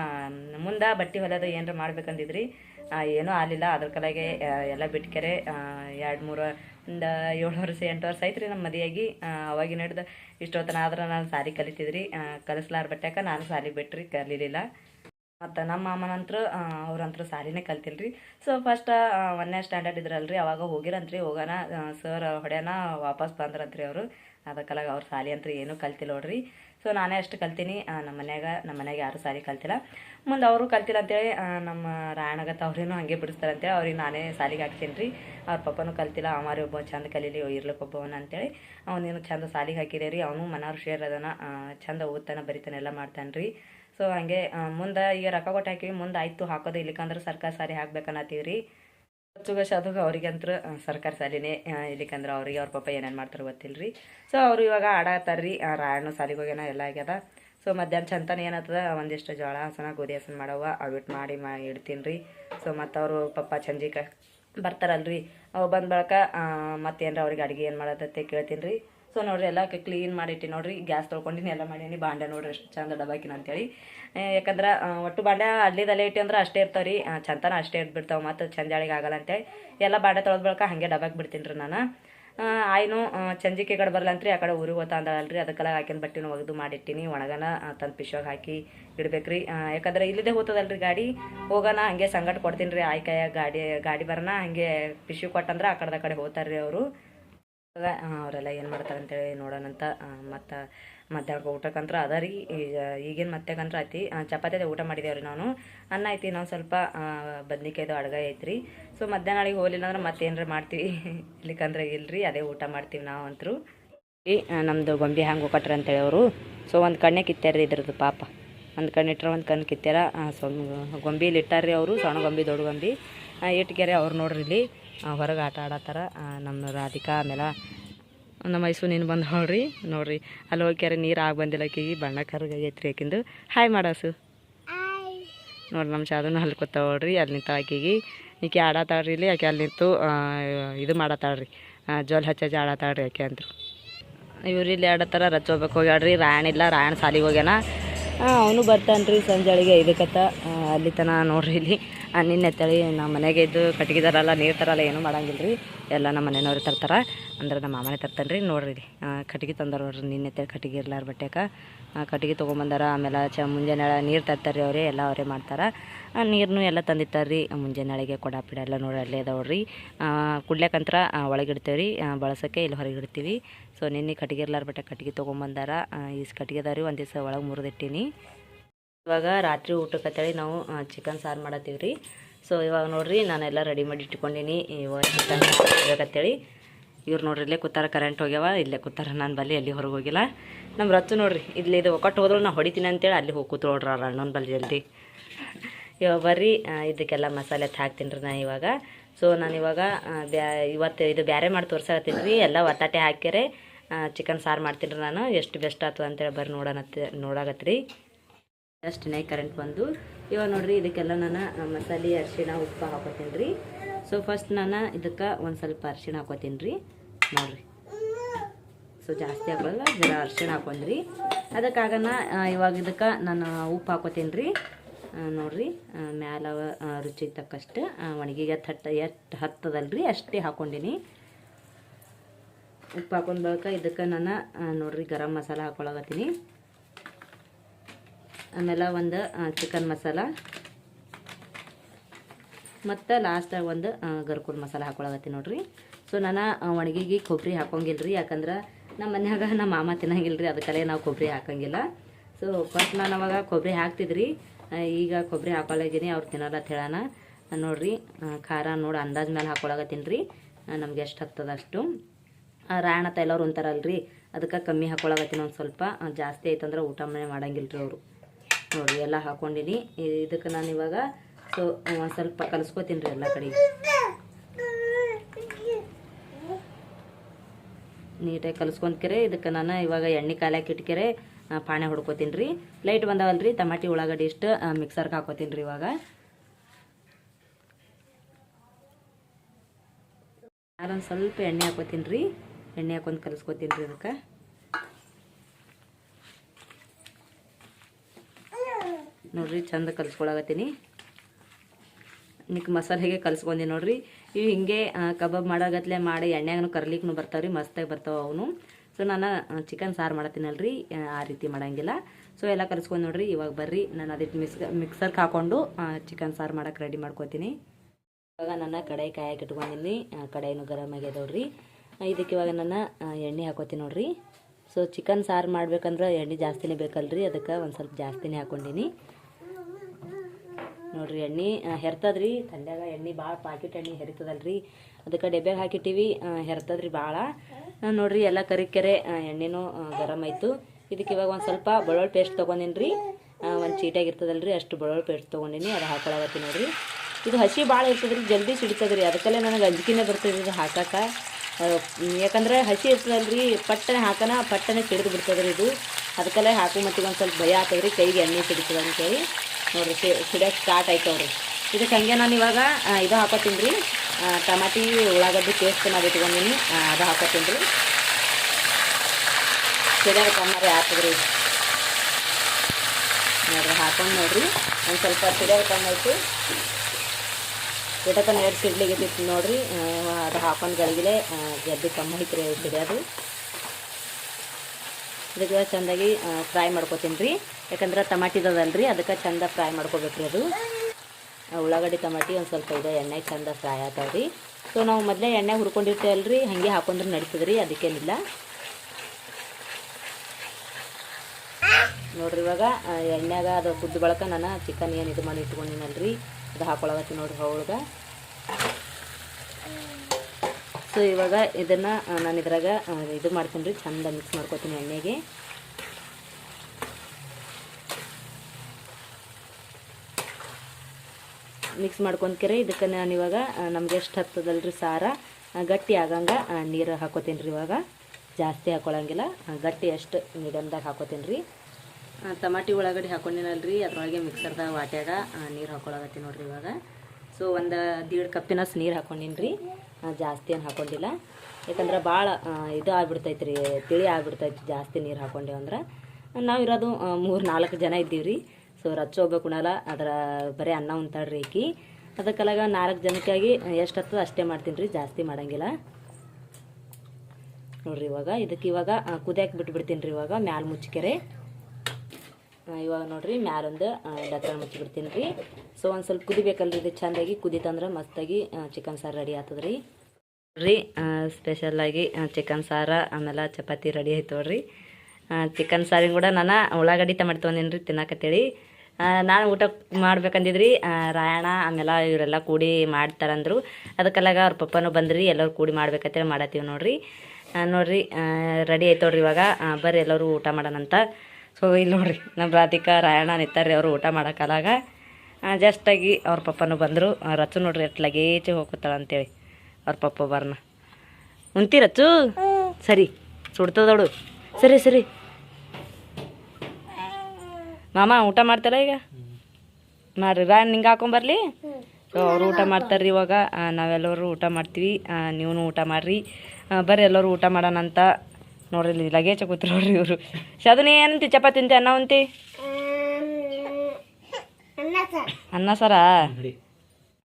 ಮುಂದೆ ಬಟ್ಟೆ ಹೊಲಿಯೋದು ಏನಾರ ಮಾಡ್ಬೇಕಂದಿದ್ರಿ? ಏನೂ ಆಗಲಿಲ್ಲ. ಅದ್ರ ಕಲೆಗೆ ಎಲ್ಲ ಬಿಟ್ಕೆರೆ ಎರಡು ಮೂರು, ಒಂದು ಏಳು ವರ್ಷ, ಎಂಟು ವರ್ಷ ಐತ್ರಿ ನಮ್ಮ ಮದುವೆಯಾಗಿ ಅವಾಗಿನ ಹಿಡ್ದು ಇಷ್ಟೊತ್ತನ ಆದ್ರೆ ನಾನು ಸಾರಿ ಕಲಿತಿದ್ರಿ. ಕಲಿಸ್ಲಾರ ಬಟ್ಟೆಕ ನಾನು ಸಾಲಿ ಬಿಟ್ರಿ, ಕಲೀಲಿಲ್ಲ. ಮತ್ತು ನಮ್ಮ ಮಾಮನಂತರು ಸಾರಿನೇ ಸಾಲಿನೇ ಕಲ್ತಿಲ್ರಿ. ಸೊ ಫಸ್ಟ್ ಒಂದನೇ ಸ್ಟ್ಯಾಂಡರ್ಡ್ ಇದ್ರಲ್ರಿ. ಅವಾಗ ಹೋಗಿರಂತ್ರಿ ಹೋಗೋಣ ಸರ್ ಹೊಡ್ಯಾನ, ವಾಪಸ್ ಬಂದ್ರಂತ್ರಿ ಅವರು. ಅದಕ್ಕಲಾಗ ಅವ್ರ ಸಾಲಿ ಅಂತ ಏನೂ ಕಲ್ತಿಲ್ಲ ನೋಡ್ರಿ. ಸೊ ನಾನೇ ಅಷ್ಟು ಕಲ್ತೀನಿ. ನಮ್ಮ ಮನ್ಯಾಗ ನಮ್ಮ ಮನೆಯಾಗ ಯಾರು ಸಾಲಿ ಕಲ್ತಿಲ್ಲ. ಮುಂದೆ ಅವರು ಕಲ್ತಿಲ್ಲ ಅಂತೇಳಿ ನಮ್ಮ ರಾಯಣಗತ್ತ ಅವ್ರೇನು ಹಂಗೆ ಬಿಡಿಸ್ತಾರೆ ಅಂತೇಳಿ ಅವ್ರಿಗೆ ನಾನೇ ಸಾಲಿಗೆ ಹಾಕ್ತೀನಿ ರೀ. ಅವ್ರ ಪಪ್ಪನೂ ಕಲ್ತಿಲ್ಲ ಅವಾರಿ ಒಬ್ಬ ಚಂದ ಕಲೀಲಿ ಇರ್ಲಕ್ಕ ಒಬ್ಬವನ ಅಂತೇಳಿ. ಅವನೇನು ಚಂದ ಸಾಲಿಗೆ ಹಾಕಿದೆ ರೀ. ಅವನು ಮನವ್ರು ಶೇರ್ ಅದನ ಆ, ಚಂದ ಓದ್ತಾನೆ ಬರಿತಾನೆ ಎಲ್ಲ ಮಾಡ್ತಾನೆ ರೀ. ಸೊ ಹಂಗೆ ಮುಂದೆ ಈಗ ರೊಕ್ಕ ಕೊಟ್ಟು ಹಾಕಿವಿ ಮುಂದೆ ಆಯಿತು ಹಾಕೋದು ಇಲ್ಲಿಕಂದ್ರೆ ಸರ್ಕಾರ ಸಾರಿ ಹಾಕ್ಬೇಕನ್ನತ್ತೀವಿ ರೀ ಚುಗಶ ಅದು ಅವ್ರಿಗಂತೂ ಸರ್ಕಾರಿ ಸಾಲಿನೇ ಆ, ಇಲ್ಲಿಕಂದ್ರೆ ಅವ್ರಿಗೆ ಅವ್ರ ಪಾಪ ಏನೇನು ಮಾಡ್ತಾರೆ ಗೊತ್ತಿಲ್ಲ ರೀ ಸೊ ಅವರು ಇವಾಗ ಆಡತ್ತಾರ ರೀ ರಾಯಣ್ಣ ಸಾಲಿಗೆ ಹೋಗ್ಯಾನ ಎಲ್ಲ ಆಗ್ಯದ. ಸೊ ಮಧ್ಯಾಹ್ನ ಚಂತನ ಏನಾಗ್ತದ ಒಂದಿಷ್ಟು ಜೋಳ ಹಸನ ಗೋಧಿ ಹಸನ ಮಾಡವ ಅವಿಟ್ಟು ಮಾಡಿ ಮಾ ಇಡ್ತೀನಿ ರೀ ಸೊ ಮತ್ತು ಅವರು ಪಪ್ಪ ಚಂಜಿಕ ಬರ್ತಾರಲ್ರಿ. ಅವು ಬಂದ ಬಳಿಕ ಮತ್ತೇನ್ರ ಅವ್ರಿಗೆ ಅಡುಗೆ ಏನು ಮಾಡತ್ತೆ ಕೇಳ್ತೀನಿ ರೀ ಸೊ ನೋಡ್ರಿ ಎಲ್ಲ ಕ್ಲೀನ್ ಮಾಡಿಟ್ಟಿ ನೋಡ್ರಿ ಗ್ಯಾಸ್ ತೊಳ್ಕೊಂಡಿನಿ ಎಲ್ಲ ಮಾಡೀನಿ ಬಾಂಡೆ ನೋಡ್ರಿ ಎಷ್ಟು ಚಂದ ಡಬಾಕಿನ ಅಂತೇಳಿ ಯಾಕಂದ್ರೆ ಒಟ್ಟು ಬಾಂಡೆ ಅಲ್ಲಿದಲ್ಲೇ ಇಟ್ಟು ಅಂದ್ರೆ ಅಷ್ಟೇ ಇರ್ತಾವೆ ರೀ ಚಂತನ ಅಷ್ಟೇ ಇಟ್ಬಿಡ್ತಾವೆ ಮತ್ತು ಚಂಜಾಳಿಗೆ ಆಗಲ್ಲ ಅಂತೇಳಿ ಎಲ್ಲ ಬಾಂಡೆ ತೊಳೆದ ಬಳಿಕ ಹಾಗೆ ಡಬ್ಬಾಕ್ ಬಿಡ್ತೀನಿ ರೀ ನಾನು. ಆಯ್ನು ಚಂಜಿಕೆ ಕಡೆ ಬರ್ಲಂತ್ರಿ, ಆ ಕಡೆ ಊರಿಗೆ ಹೋಗ್ತಾ ಅಂದಳಲ್ರಿ. ಅದಕ್ಕೆಲ್ಲ ಹಾಕಿನ ಬಟ್ಟೆನೂ ಒಗೆದು ಮಾಡಿಟ್ಟಿನಿ. ಒಣಗನ ತಂದು ಪಿಶ್ವಾಗ ಹಾಕಿ ಇಡ್ಬೇಕ್ರಿ. ಯಾಕಂದ್ರೆ ಇಲ್ಲದೆ ಹೋತದಲ್ರಿ ಗಾಡಿ. ಹೋಗೋಣ ಹಂಗೆ ಸಂಗಟ ಕೊಡ್ತೀನಿ ರೀ. ಆಯ್ಕೆಯ ಗಾಡಿ ಗಾಡಿ ಬರೋಣ ಹಂಗೆ ಪಿಶು ಕೊಟ್ಟಂದ್ರೆ ಆ ಕಡೆದ ಕಡೆ ಹೋಗ್ತಾರ್ರಿ ಅವರು. ಅವರೆಲ್ಲ ಏನು ಮಾಡ್ತಾರೆ ಅಂತೇಳಿ ನೋಡೋಣಂತ ಮತ್ತು ಮಧ್ಯಾಹ್ನ ಊಟಕ್ಕಂತ ಅದ ರೀ. ಈಗ ಈಗಿನ ಐತಿ ಚಪಾತಿ ಅದೇ ಊಟ ಮಾಡಿದೇವ್ರಿ ನಾನು. ಅನ್ನ ಐತಿ ಇನ್ನೊಂದು ಸ್ವಲ್ಪ ಬದ್ನಿಕಾಯ್ದು ಅಡ್ಗೆ ಐತ್ರಿ ಸೊ ಮಧ್ಯಾಹ್ನ ನಾಳೆಗೆ ಹೋಗ್ಲಿಲ್ಲ ಅಂದ್ರೆ ಮತ್ತೇನ್ರ ಮಾಡ್ತೀವಿ. ಇಲ್ಲಿಕಂದ್ರೆ ಇಲ್ರಿ, ಅದೇ ಊಟ ಮಾಡ್ತೀವಿ ನಾವು ಅಂತರೂ. ಈ ನಮ್ಮದು ಗೊಂಬೆ ಹ್ಯಾಂಗೆ ಹೋಗಟ್ರಿ ಅಂತೇಳಿ ಅವರು. ಸೊ ಒಂದು ಕಣ್ಣೆ ರೀ ಇದ್ರದ್ದು ಪಾಪ. ಒಂದು ಕಣ್ಣು ಇಟ್ಟರೆ ಒಂದು ಕಣ್ಣು ಕಿತ್ತಾರ ಸೊ ಗೊಂಬಿಲಿ ರೀ ಅವರು, ಸಣ್ಣ ಗೊಂಬೆ, ದೊಡ್ಡ ಗೊಂಬಿ. ಇಟ್ಕ್ಯಾರೆ ಅವ್ರು ನೋಡ್ರಿ ಇಲ್ಲಿ. ಹೊರಗೆ ಆಟ ಆಡತ್ತಾರ. ನಮ್ಮ ರಾಧಿಕಾ ಆಮೇಲೆ ನಮ್ಮ ಮೈಸೂರು ನೀನು ಬಂದು ನೋಡ್ರಿ ನೋಡ್ರಿ. ಅಲ್ಲಿ ಹೋಗ್ಯಾರ ನೀರು ಆಗಿ ಬಂದಿಲ್ಲ ಆಕಿಗೆ ಬಣ್ಣ ಕರ್ಗಾಗೈತ್ರಿ ಆಕಿಂದು. ಹಾಯ್ ಮಾಡಾಸು. ನೋಡ್ರಿ ನಮ್ಮ ಶಾದನ ಅಲ್ಲಿ ಕೂತಾವಳ್ರಿ ಅಲ್ಲಿ ನಿಂತ ಆಕಿಗೆ. ಈಕೆ ಆಡತ್ತಾಳ್ರಿ ಇಲ್ಲಿ ಆಕೆ ಅಲ್ಲಿ ನಿಂತು ಇದು ಮಾಡತ್ತಾಳ್ರಿ ಜೋಲ್ ಹಚ್ಚಜ ಆಡತ್ತಾಳ್ರಿ ಆಕೆ ಅಂದರು. ಇವ್ರು ಇಲ್ಲಿ ಆಡತ್ತಾರ ರಚ್ ಹೋಗ್ಬೇಕು ಹೋಗ್ಯಾಡ್ರಿ ರಾಯಣ ಇಲ್ಲ ರಾಯಣ ಸಾಲಿಗೆ ಹೋಗ್ಯಾನ. ಅವನು ಬರ್ತಾನ್ರಿ ಸಂಜೆಳಿಗೆ ಇದಕ್ಕತ್ತ ಅಲ್ಲಿ ತನ ನೋಡ್ರಿ ಇಲ್ಲಿ. ನಿನ್ನೆ ತಳಿ ನಮ್ಮ ಮನೆಗೆ ಇದ್ದು ಕಟ್ಗಿದಾರಲ್ಲ ನೀರು ತರಲ್ಲ ಏನೂ ಮಾಡಂಗಿಲ್ಲ ರೀ ಎಲ್ಲ ನಮ್ಮ ಮನೆಯವ್ರು ತರ್ತಾರೆ. ಅಂದ್ರೆ ನಮ್ಮ ಮಾಮನೆ ತರ್ತಾನೆ ರೀ ನೋಡ್ರಿ ಕಟ್ಗೆ ತಂದಾರ ನೋಡ್ರಿ. ನಿನ್ನೆ ಕಟ್ಗೆ ಇರ್ಲಾರ ಬಟ್ಟೆಕ. ಕಟ್ಗೆ ತೊಗೊಂಬಂದಾರ. ಆಮೇಲೆ ಚ ಮುಂಜಾನೆ ನೀರು ತರ್ತಾರೆ ಅವರೇ. ಎಲ್ಲ ಅವರೇ ಮಾಡ್ತಾರೆ. ನೀರನ್ನು ಎಲ್ಲ ತಂದಿರ್ತಾರೆ ರೀ ಮುಂಜಾನೆಗೆ ಕೊಡ ಪಿಡ ಎಲ್ಲ ನೋಡಿ, ಅಲ್ಲೇ ಇದಾವ್ರಿ ಒಳಗೆ ಒಳಗಿಡ್ತೇವೆ ರೀ ಬಳಸೋಕ್ಕೆ ಇಲ್ಲಿ ಹೊರಗೆ ಇಡ್ತೀವಿ. ಸೊ, ನಿನ್ನೆ ಕಟ್ಗೆ ಇರ್ಲಾರ ಬಟ್ಟೆ ಕಟ್ಗೆ ತೊಗೊಂಬಂದಾರ. ಈಸ್ ಕಟ್ಗೆ ಅದಾವ ಒಂದು ದಿವಸ ಒಳಗೆ ಮುರಿದಿಟ್ಟೀನಿ ಇವಾಗ ರಾತ್ರಿ ಊಟಕ್ಕೆ ಅಂತೇಳಿ ನಾವು ಚಿಕನ್ ಸಾರು ಮಾಡತ್ತೀವಿ ರೀ ಸೊ ಇವಾಗ ನೋಡ್ರಿ, ನಾನೆಲ್ಲ ರೆಡಿ ಮಾಡಿ ಇಟ್ಕೊಂಡೀನಿ. ಅಂತ ಬೇಕಂತೇಳಿ ಇವ್ರು ನೋಡ್ರಿ, ಇಲ್ಲೇ ಕೂತಾರ ಕರೆಂಟ್ ಹೋಗ್ಯಾವ, ಇಲ್ಲೇ ಕೂತಾರ, ನಾನು ಬಲ್ಲಿ ಅಲ್ಲಿ ಹೊರಗೆ ಹೋಗಿಲ್ಲ. ನಮ್ಮ ರತ್ತು ನೋಡ್ರಿ ಇಲ್ಲಿ ಇದು ಒಕ್ಕಟ್ಟು ಹೋದ್ರು ನಾ ಹೊಡಿತೀನಿ ಅಂತೇಳಿ ಅಲ್ಲಿ ಹೋಗಿ ಕೂತ್ಕೊಳ್ರಿ ಅವ್ರ ಅಣ್ಣನ ಬಲ್ಲಿ ಜಲ್ದಿ. ಇವಾಗ ಬರ್ರಿ ಇದಕ್ಕೆಲ್ಲ ಮಸಾಲೆ ಹಾಕ್ತೀನಿ ರೀ ನಾನು ಇವಾಗ. ಸೊ ನಾನು ಇವಾಗ ಬ್ಯಾ, ಇವತ್ತು ಇದು ಬೇರೆ ಮಾಡಿ ತೋರ್ಸಾಕತ್ತೀನಿ ರೀ. ಎಲ್ಲ ಒತ್ತಾಟೆ ಹಾಕ್ಯಾರೆ. ಚಿಕನ್ ಸಾರು ಮಾಡ್ತೀನಿ ರೀ ನಾನು. ಎಷ್ಟು ಬೆಸ್ಟ್ ಆಯ್ತು ಅಂತೇಳಿ ಬರ್ರಿ ನೋಡೋಣ ಅಷ್ಟೇ ಕರೆಂಟ್ ಬಂದು. ಇವಾಗ ನೋಡ್ರಿ, ಇದಕ್ಕೆಲ್ಲ ನಾನು ಮಸಾಲೆ, ಅರಿಶಿಣ, ಉಪ್ಪು ಹಾಕೋತೀನಿ ರೀ ಸೊ ಫಸ್ಟ್ ನಾನು ಇದಕ್ಕೆ ಒಂದು ಸ್ವಲ್ಪ ಅರಿಶಿಣ ಹಾಕೋತೀನಿ ರೀ ನೋಡ್ರಿ. ಸೊ ಜಾಸ್ತಿ ಹಾಕೋಲ್ಲ ಜರ ಅರಿಶಿಣ ಹಾಕೊಂಡ್ರಿ. ಅದಕ್ಕಾಗನ ಇವಾಗ ಇದಕ್ಕೆ ನಾನು ಉಪ್ಪು ಹಾಕೋತೀನಿ ರೀ ನೋಡ್ರಿ ಮ್ಯಾಲ ರುಚಿಗೆ ತಕ್ಕಷ್ಟು ಒಣಗಿಗೆ ತಟ್ಟ ಎಷ್ಟು ಹತ್ತದಲ್ರಿ, ಅಷ್ಟೇ ಹಾಕೊಂಡಿನಿ. ಉಪ್ಪು ಹಾಕೊಂಡ್ ಬಳಿಕ ಇದಕ್ಕೆ ನಾನು ನೋಡ್ರಿ, ಗರಂ ಮಸಾಲ ಹಾಕೊಳಕತ್ತೀನಿ. ಆಮೇಲೆ ಒಂದು ಚಿಕನ್ ಮಸಾಲ. ಮತ್ತು ಲಾಸ್ಟಾಗ ಒಂದು ಗರ್ಕುಲ್ ಮಸಾಲ ಹಾಕೊಳಕತ್ತೀನಿ ನೋಡ್ರಿ. ಸೊ ನಾನು ಒಣಗಿಗೆ ಕೊಬ್ಬರಿ ಹಾಕೊಂಗಿಲ್ಲ ರೀ ಯಾಕಂದ್ರೆ ನಮ್ಮ ಮನ್ಯಾಗ ನಮ್ಮ ಮಾಮ ತಿನ್ನಂಗಿಲ್ಲ ರೀ ಅದಕ್ಕಲ್ಲೇ ನಾವು ಕೊಬ್ಬರಿ ಹಾಕಂಗಿಲ್ಲ. ಸೊ ಫಸ್ಟ್ ನಾನು ಅವಾಗ ಕೊಬ್ಬರಿ ಹಾಕ್ತಿದ್ರಿ. ಈಗ ಕೊಬ್ಬರಿ ಹಾಕೊಳಗಿನಿ ಅವ್ರು ತಿನ್ನಲ್ಲ ಹೇಳೋಣ ನೋಡ್ರಿ ಖಾರ ನೋಡಿ ಅಂದಾಜು ಮೇಲೆ ಹಾಕೊಳಗತ್ತೀನಿ ರೀ ನಮ್ಗೆ ಎಷ್ಟು ಹತ್ತದ ಅಷ್ಟು. ರಾಯಣ ತೈಲವ್ರು ಅಂತಾರಲ್ರಿ ಅದಕ್ಕೆ ಕಮ್ಮಿ ಹಾಕೊಳಗತ್ತೀನಿ ಒಂದು ಸ್ವಲ್ಪ. ಜಾಸ್ತಿ ಆಯ್ತಂದ್ರೆ ಊಟ ಮನೆ ಮಾಡಂಗಿಲ್ಲ ರೀ ಅವರು. ನೋಡ್ರಿ ಎಲ್ಲ ಹಾಕೊಂಡಿನಿ. ಇದಕ್ಕೆ ನಾನು ಇವಾಗ ಸೊ, ಒಂದು ಸ್ವಲ್ಪ ಕಲಿಸ್ಕೊತೀನಿ ರೀ ಎಲ್ಲ ಕಡೆ ನೀಟಾಗಿ ಕಲಿಸ್ಕೊಂಡ್ಕೆರೆ ಇದಕ್ಕೆ ನಾನು ಇವಾಗ ಎಣ್ಣೆ ಕಾಲಾಕಿ ಇಟ್ಕೆರೆ ಪಾಣೆ ಹೊಡ್ಕೋತೀನಿ ರೀ. ಲೈಟ್ ಬಂದಾವಲ್ರಿ ತಮಾಟಿ, ಉಳ್ಳಾಗಡ್ಡಿ ಇಷ್ಟು ಮಿಕ್ಸರ್ಗೆ ಹಾಕೋತೀನಿ ರೀ ಇವಾಗ. ನಾನೊಂದು ಸ್ವಲ್ಪ ಎಣ್ಣೆ ಹಾಕೋತೀನಿ ರೀ. ಎಣ್ಣೆ ಹಾಕೊಂಡು ಕಲಿಸ್ಕೊತೀನಿ ರೀ ಅದಕ್ಕೆ ನೋಡ್ರಿ ಚಂದ ಕಲಿಸ್ಕೊಳಕತ್ತೀನಿ. ಮಸಾಲೆ ಮಸಾಲೆಗೆ ಕಲಿಸ್ಕೊಂಡಿ ನೋಡ್ರಿ. ಇವು ಹಿಂಗೆ ಕಬಾಬ್ ಮಾಡೋಗತ್ಲೆ ಮಾಡಿ ಎಣ್ಣೆಗೂ ಕರ್ಲಿಕ್ಕೂ ಬರ್ತಾವ್ರಿ ಮಸ್ತಾಗಿ ಬರ್ತಾವೆ ಅವನು. ಸೊ ನಾನು ಚಿಕನ್ ಸಾರು ಮಾಡತ್ತೀನಲ್ರಿ ಆ, ರೀತಿ ಮಾಡೋಂಗಿಲ್ಲ. ಸೊ ಎಲ್ಲ ಕಲಿಸ್ಕೊಂಡು ನೋಡ್ರಿ ಇವಾಗ ಬರ್ರಿ. ನಾನು ಅದಕ್ಕೆ ಮಿಸ್ ಮಿಕ್ಸರ್ಗೆ ಹಾಕೊಂಡು ಚಿಕನ್ ಸಾರು ಮಾಡಕ್ಕೆ ರೆಡಿ ಮಾಡ್ಕೋತೀನಿ. ಇವಾಗ ನಾನು ಕಡಾಯಿ ಕಾಯಕ್ಕೆ ಇಟ್ಕೊಂಡಿನಿ. ಕಡಾಯಿನೂ ಗರಮ್ ಆಗ್ಯದ ಇದಕ್ಕೆ ಇವಾಗ ನಾನು ಎಣ್ಣೆ ಹಾಕೋತೀನಿ ನೋಡ್ರಿ. ಸೊ ಚಿಕನ್ ಸಾರು ಮಾಡ್ಬೇಕಂದ್ರೆ ಎಣ್ಣೆ ಜಾಸ್ತಿನೇ ಬೇಕಲ್ರಿ. ಅದಕ್ಕೆ ಒಂದು ಸ್ವಲ್ಪ ಜಾಸ್ತಿನೇ ಹಾಕೊಂಡಿನಿ. ನೋಡ್ರಿ, ಎಣ್ಣೆ ಹೆರ್ತದ್ರಿ. ತಂದ್ಯಾಗ ಎಣ್ಣೆ ಭಾಳ ಪಾಕಿಟ್ ಎಣ್ಣೆ ಹೆರಿತದಲ್ರಿ. ಅದಕ್ಕೆ ಡಬ್ಯಾಗ ಹಾಕಿಟ್ಟಿವಿ ಹೆರ್ತದ್ರಿ ಭಾಳ. ನೋಡಿರಿ, ಎಲ್ಲ ಕರಿಕೆರೆ ಕೆರೆ ಎಣ್ಣೆನೂ ಗರಮ್ ಆಯಿತು. ಇದಕ್ಕೆ ಇವಾಗ ಒಂದು ಸ್ವಲ್ಪ ಬೆಳ್ಳುಳ್ಳಿ ಪೇಸ್ಟ್ ತೊಗೊಂಡಿನಿ ರೀ ಒಂದು ಚೀಟಾಗಿ ಇರ್ತದಲ್ರಿ, ಅಷ್ಟು ಬೆಳ್ಳುಳ್ಳಿ ಪೇಸ್ಟ್ ತೊಗೊಂಡಿನಿ, ಅದು ಹಾಕೊಳಗತ್ತಿ ನೋಡಿರಿ. ಇದು ಹಸಿ ಭಾಳ ಇರ್ತದ್ರಿ, ಜಲ್ದಿ ಸಿಡಿತದ್ರಿ. ಅದಕ್ಕಲ್ಲೇ ನನಗೆ ಅಂಜಿಕೆನೇ ಬರ್ತದೆ ಇದು ಹಾಕಕ್ಕೆ ಯಾಕಂದ್ರೆ ಹಸಿ ಇರ್ತದಲ್ರಿ, ಪಟ್ಟನೆ ಹಾಕನ, ಪಟ್ಟನೆ ಸಿಡಿದು ಬಿಡ್ತದ್ರಿ ಇದು. ಅದಕ್ಕೆಲ್ಲ ಹಾಕು ಮತ್ತಿಗೆ ಒಂದು ಸ್ವಲ್ಪ ಭಯ ಆಗ್ತದ್ರಿ, ಕೈಗೆ ಎಣ್ಣೆ ಸಿಡಿತದ ಅಂತೇಳಿ ನೋಡ್ರಿ ಸಿಡಿಯೋಕೆ ಸ್ಟಾರ್ಟ್ ಆಯ್ತವ್ರಿ ಇದಕ್ಕೆ ಹಂಗೆ ನಾನು ಇವಾಗ ಇದು ಹಾಕೋತೀನಿ ರೀ ಟಮಾಟಿ ಉಳ್ಳಾಗಡ್ಡಿ ಪೇಸ್ಟ್ ನಾನು ಇಟ್ಕೊಂಡಿನಿ. ಅದು ಹಾಕೋತೀನಿ ರೀ ಸಿಡಿಯೋದು ಕಮ್ಮರಿ ಹಾಕಿದ್ರಿ. ನೋಡ್ರಿ ಹಾಕೊಂಡು ನೋಡಿರಿ. ಒಂದು ಸ್ವಲ್ಪ ಸಿಡಿಯೋದು ಕಮ್ಮಿ ಗಿಡಕ್ಕೆ ಸಿಡ್ಲಿಗೆ ನೋಡ್ರಿ. ಆ, ಅದು ಹಾಕೊಂಡು ಗಳಿಗೆ ಜಡ್ಡಿ ಕಮ್ಮಿ ಐತ್ರಿ ಸಿಡಿಯೋದು ಇದಕ್ಕೆ ಚೆಂದಾಗಿ ಫ್ರೈ ಮಾಡ್ಕೊತೀನಿ ರೀ ಯಾಕಂದ್ರೆ ಟಮಾಟಿದದಲ್ರಿ ಅದಕ್ಕೆ ಚಂದ ಫ್ರೈ ಮಾಡ್ಕೋಬೇಕ್ರಿ ಅದು. ಉಳ್ಳಾಗಡ್ಡಿ, ಟಮಾಟಿ ಒಂದು ಸ್ವಲ್ಪ ಇದೆ, ಎಣ್ಣೆ ಚಂದ ಫ್ರೈ ಆಗ್ತಾವೆ ರೀ ಸೊ ನಾವು ಮೊದಲೇ ಎಣ್ಣೆ ರೀ ಹಂಗೆ ಹಾಕೊಂಡ್ರೆ ರೀ ಅದಕ್ಕೇನಿಲ್ಲ. ನೋಡ್ರಿ ಇವಾಗ ಎಣ್ಣೆಗ ಅದು ಕುದ್ದು ಬಳಕ ನಾನು ಚಿಕನ್ ಏನು ಇದು ಮಾಡಿ ಇಟ್ಕೊಂಡಿನಲ್ರಿ, ಅದು ಹಾಕೊಳಗತ್ತಿ ನೋಡ್ರಿ ಅವಳಿಗೆ. ಸೊ ಇವಾಗ ಇದನ್ನು ನಾನು ಇದ್ರಾಗ ಇದು ಮಾಡ್ತೀನಿ ರೀ ಚಂದ ಮಿಕ್ಸ್ ಮಾಡ್ಕೊತೀನಿ ಎಣ್ಣೆಗೆ. ಮಿಕ್ಸ್ ಮಾಡ್ಕೊಂಡ್ಕೆರೆ ಇದಕ್ಕೆ ನಾನು ಇವಾಗ ನಮ್ಗೆ ಎಷ್ಟು ಹತ್ತದಲ್ರಿ ಸಾರ? ಗಟ್ಟಿ ಆಗಂಗೆ ನೀರು ಹಾಕೋತೀನಿ ರೀ ಇವಾಗ. ಜಾಸ್ತಿ ಹಾಕೊಳ್ಳಂಗಿಲ್ಲ ಗಟ್ಟಿ ಎಷ್ಟು ಮೀಡಿಯಮ್ದಾಗ ಹಾಕೋತೀನಿ ರೀ ಟಮಾಟಿ ಉಳ್ಳಾಗಡ್ಡಿ ರೀ ಅದರೊಳಗೆ ಮಿಕ್ಸರ್ದಾಗ ವಾಟ್ಯಾಗ ನೀರು ಹಾಕೊಳಗತ್ತೀನಿ ನೋಡ್ರಿ ಇವಾಗ. ಸೊ ಒಂದು ದೀಡ್ ಕಪ್ಪಿನಷ್ಟು ನೀರು ಹಾಕೊಂಡಿನಿ ರೀ ಜಾಸ್ತಿ ಏನು ಹಾಕೊಂಡಿಲ್ಲ. ಯಾಕಂದ್ರೆ ಭಾಳ ಇದು ಆಗ್ಬಿಡ್ತೈತೆ ರೀ ತಿಳಿ ಆಗ್ಬಿಡ್ತೈತಿ ಜಾಸ್ತಿ ನೀರು ಹಾಕೊಂಡೇವು ಅಂದ್ರೆ. ನಾವು ಇರೋದು ಮೂರು ನಾಲ್ಕು ಜನ ಇದ್ದೀವಿ ರೀ ಸೊ ರಚ್ಚ ಹೋಗ್ಬೇಕು ಉಣಲ್ಲ ಅದರ ಬರೀ ಅನ್ನ ಉಂತಾಡ್ರಿ ಈಕಿ. ಅದಕ್ಕೆಲ್ಲಾಗ ನಾಲ್ಕು ಜನಕ್ಕಾಗಿ ಎಷ್ಟು ಹತ್ತದ ಅಷ್ಟೇ ಮಾಡ್ತೀನಿ ರೀ ಜಾಸ್ತಿ ಮಾಡಂಗಿಲ್ಲ. ನೋಡ್ರಿ ಇವಾಗ ಇದಕ್ಕೆ ಇವಾಗ ಕುದಿಯಾಕೆ ಬಿಟ್ಬಿಡ್ತೀನಿ ರೀ ಇವಾಗ, ಮ್ಯಾಲ ಮುಚ್ಚಿಕೆರೆ ಇವಾಗ ನೋಡ್ರಿ, ಮ್ಯಾಲೊಂದು ಡಕ್ಕಣ ಮುಚ್ಚಿಬಿಡ್ತೀನಿ ರೀ ಸೊ ಒಂದು ಸ್ವಲ್ಪ ಕುದಿಬೇಕಲ್ರಿ ಇದು ಚಂದಾಗಿ ಕುದಿತಂದ್ರೆ ಮಸ್ತಾಗಿ ಚಿಕನ್ ಸಾರು ರೆಡಿ ಆಗ್ತದೆ ರೀ ರೀ ಸ್ಪೆಷಲಾಗಿ ಚಿಕನ್ ಸಾರ, ಆಮೇಲೆ ಚಪಾತಿ ರೆಡಿ ಆಯ್ತು ನೋಡ್ರಿ. ಚಿಕನ್ ಸಾರಿನ ಕೂಡ ನಾನು ಉಳ್ಳಾಗಡ್ಡಿ ಟಮಾಟಿ ತೊಗೊಂಡಿನಿ ರೀ ತಿನ್ನಕತ್ತೇಳಿ. ನಾನು ಊಟ ಮಾಡ್ಬೇಕಂದಿದ್ರಿ ರಾಯಣ ಆಮೇಲೆ ಇವರೆಲ್ಲ ಕೂಡಿ ಮಾಡ್ತಾರಂದ್ರು. ಅದಕ್ಕೆಲ್ಲಾಗ ಅವ್ರ ಪಪ್ಪನೂ ಬಂದ್ರಿ, ಎಲ್ಲರೂ ಕೂಡಿ ಮಾಡ್ಬೇಕಂತೇಳಿ ಮಾಡತ್ತೀವಿ ನೋಡ್ರಿ. ನೋಡ್ರಿ ರೆಡಿ ಆಯ್ತು ನೋಡ್ರಿ ಇವಾಗ. ಬರ್ರಿ ಎಲ್ಲರೂ ಊಟ ಮಾಡೋಣಂತ. ಸೊ ಇಲ್ಲಿ ನೋಡ್ರಿ ನಮ್ಮ ರಾಧಿಕಾ, ರಾಯಣ್ಣ ನಿಂತಾರ್ರಿ ಅವರು ಊಟ ಮಾಡೋಕ್ಕಲಾಗ ಜಸ್ಟಾಗಿ ಅವ್ರ ಪಪ್ಪನೂ ಬಂದರು. ರಚು ನೋಡ್ರಿ ಎಷ್ಟು ಲಗೇಜ್ ಹೋಗ್ತಾಳಂತೇಳಿ ಅವ್ರ ಪಪ್ಪ ಬರ್ನ. ಉಂತಿ ರಚು ಸರಿ ಸುಡ್ತದೋಡು ಸರಿ ಸರಿ. ಮಾಮ ಊಟ ಮಾಡ್ತಾರ ಈಗ? ಮಾಡ್ರಿ ರಾ ನಿಂಗೆ ಹಾಕೊಂಬರ್ಲಿ ಸೊ ಅವ್ರು ಊಟ ಮಾಡ್ತಾರ್ರಿ ಇವಾಗ. ನಾವೆಲ್ಲರೂ ಊಟ ಮಾಡ್ತೀವಿ. ನೀವು ಊಟ ಮಾಡ್ರಿ. ಬರ್ರಿ ಎಲ್ಲರೂ ಊಟ ಮಾಡೋಣಂತ ನೋಡ್ರಿ ಇಲ್ಲಿ ಲಗೇಜ್ ಕೂತ್ರು ನೋಡ್ರಿ ಇವರು. ಸದನ ಏನಂತಿ? ಚಪಾತಿ ತಿಂತೆ ಅನ್ನ ಅಂತಿ ಅನ್ನ. ಸಾರಾ.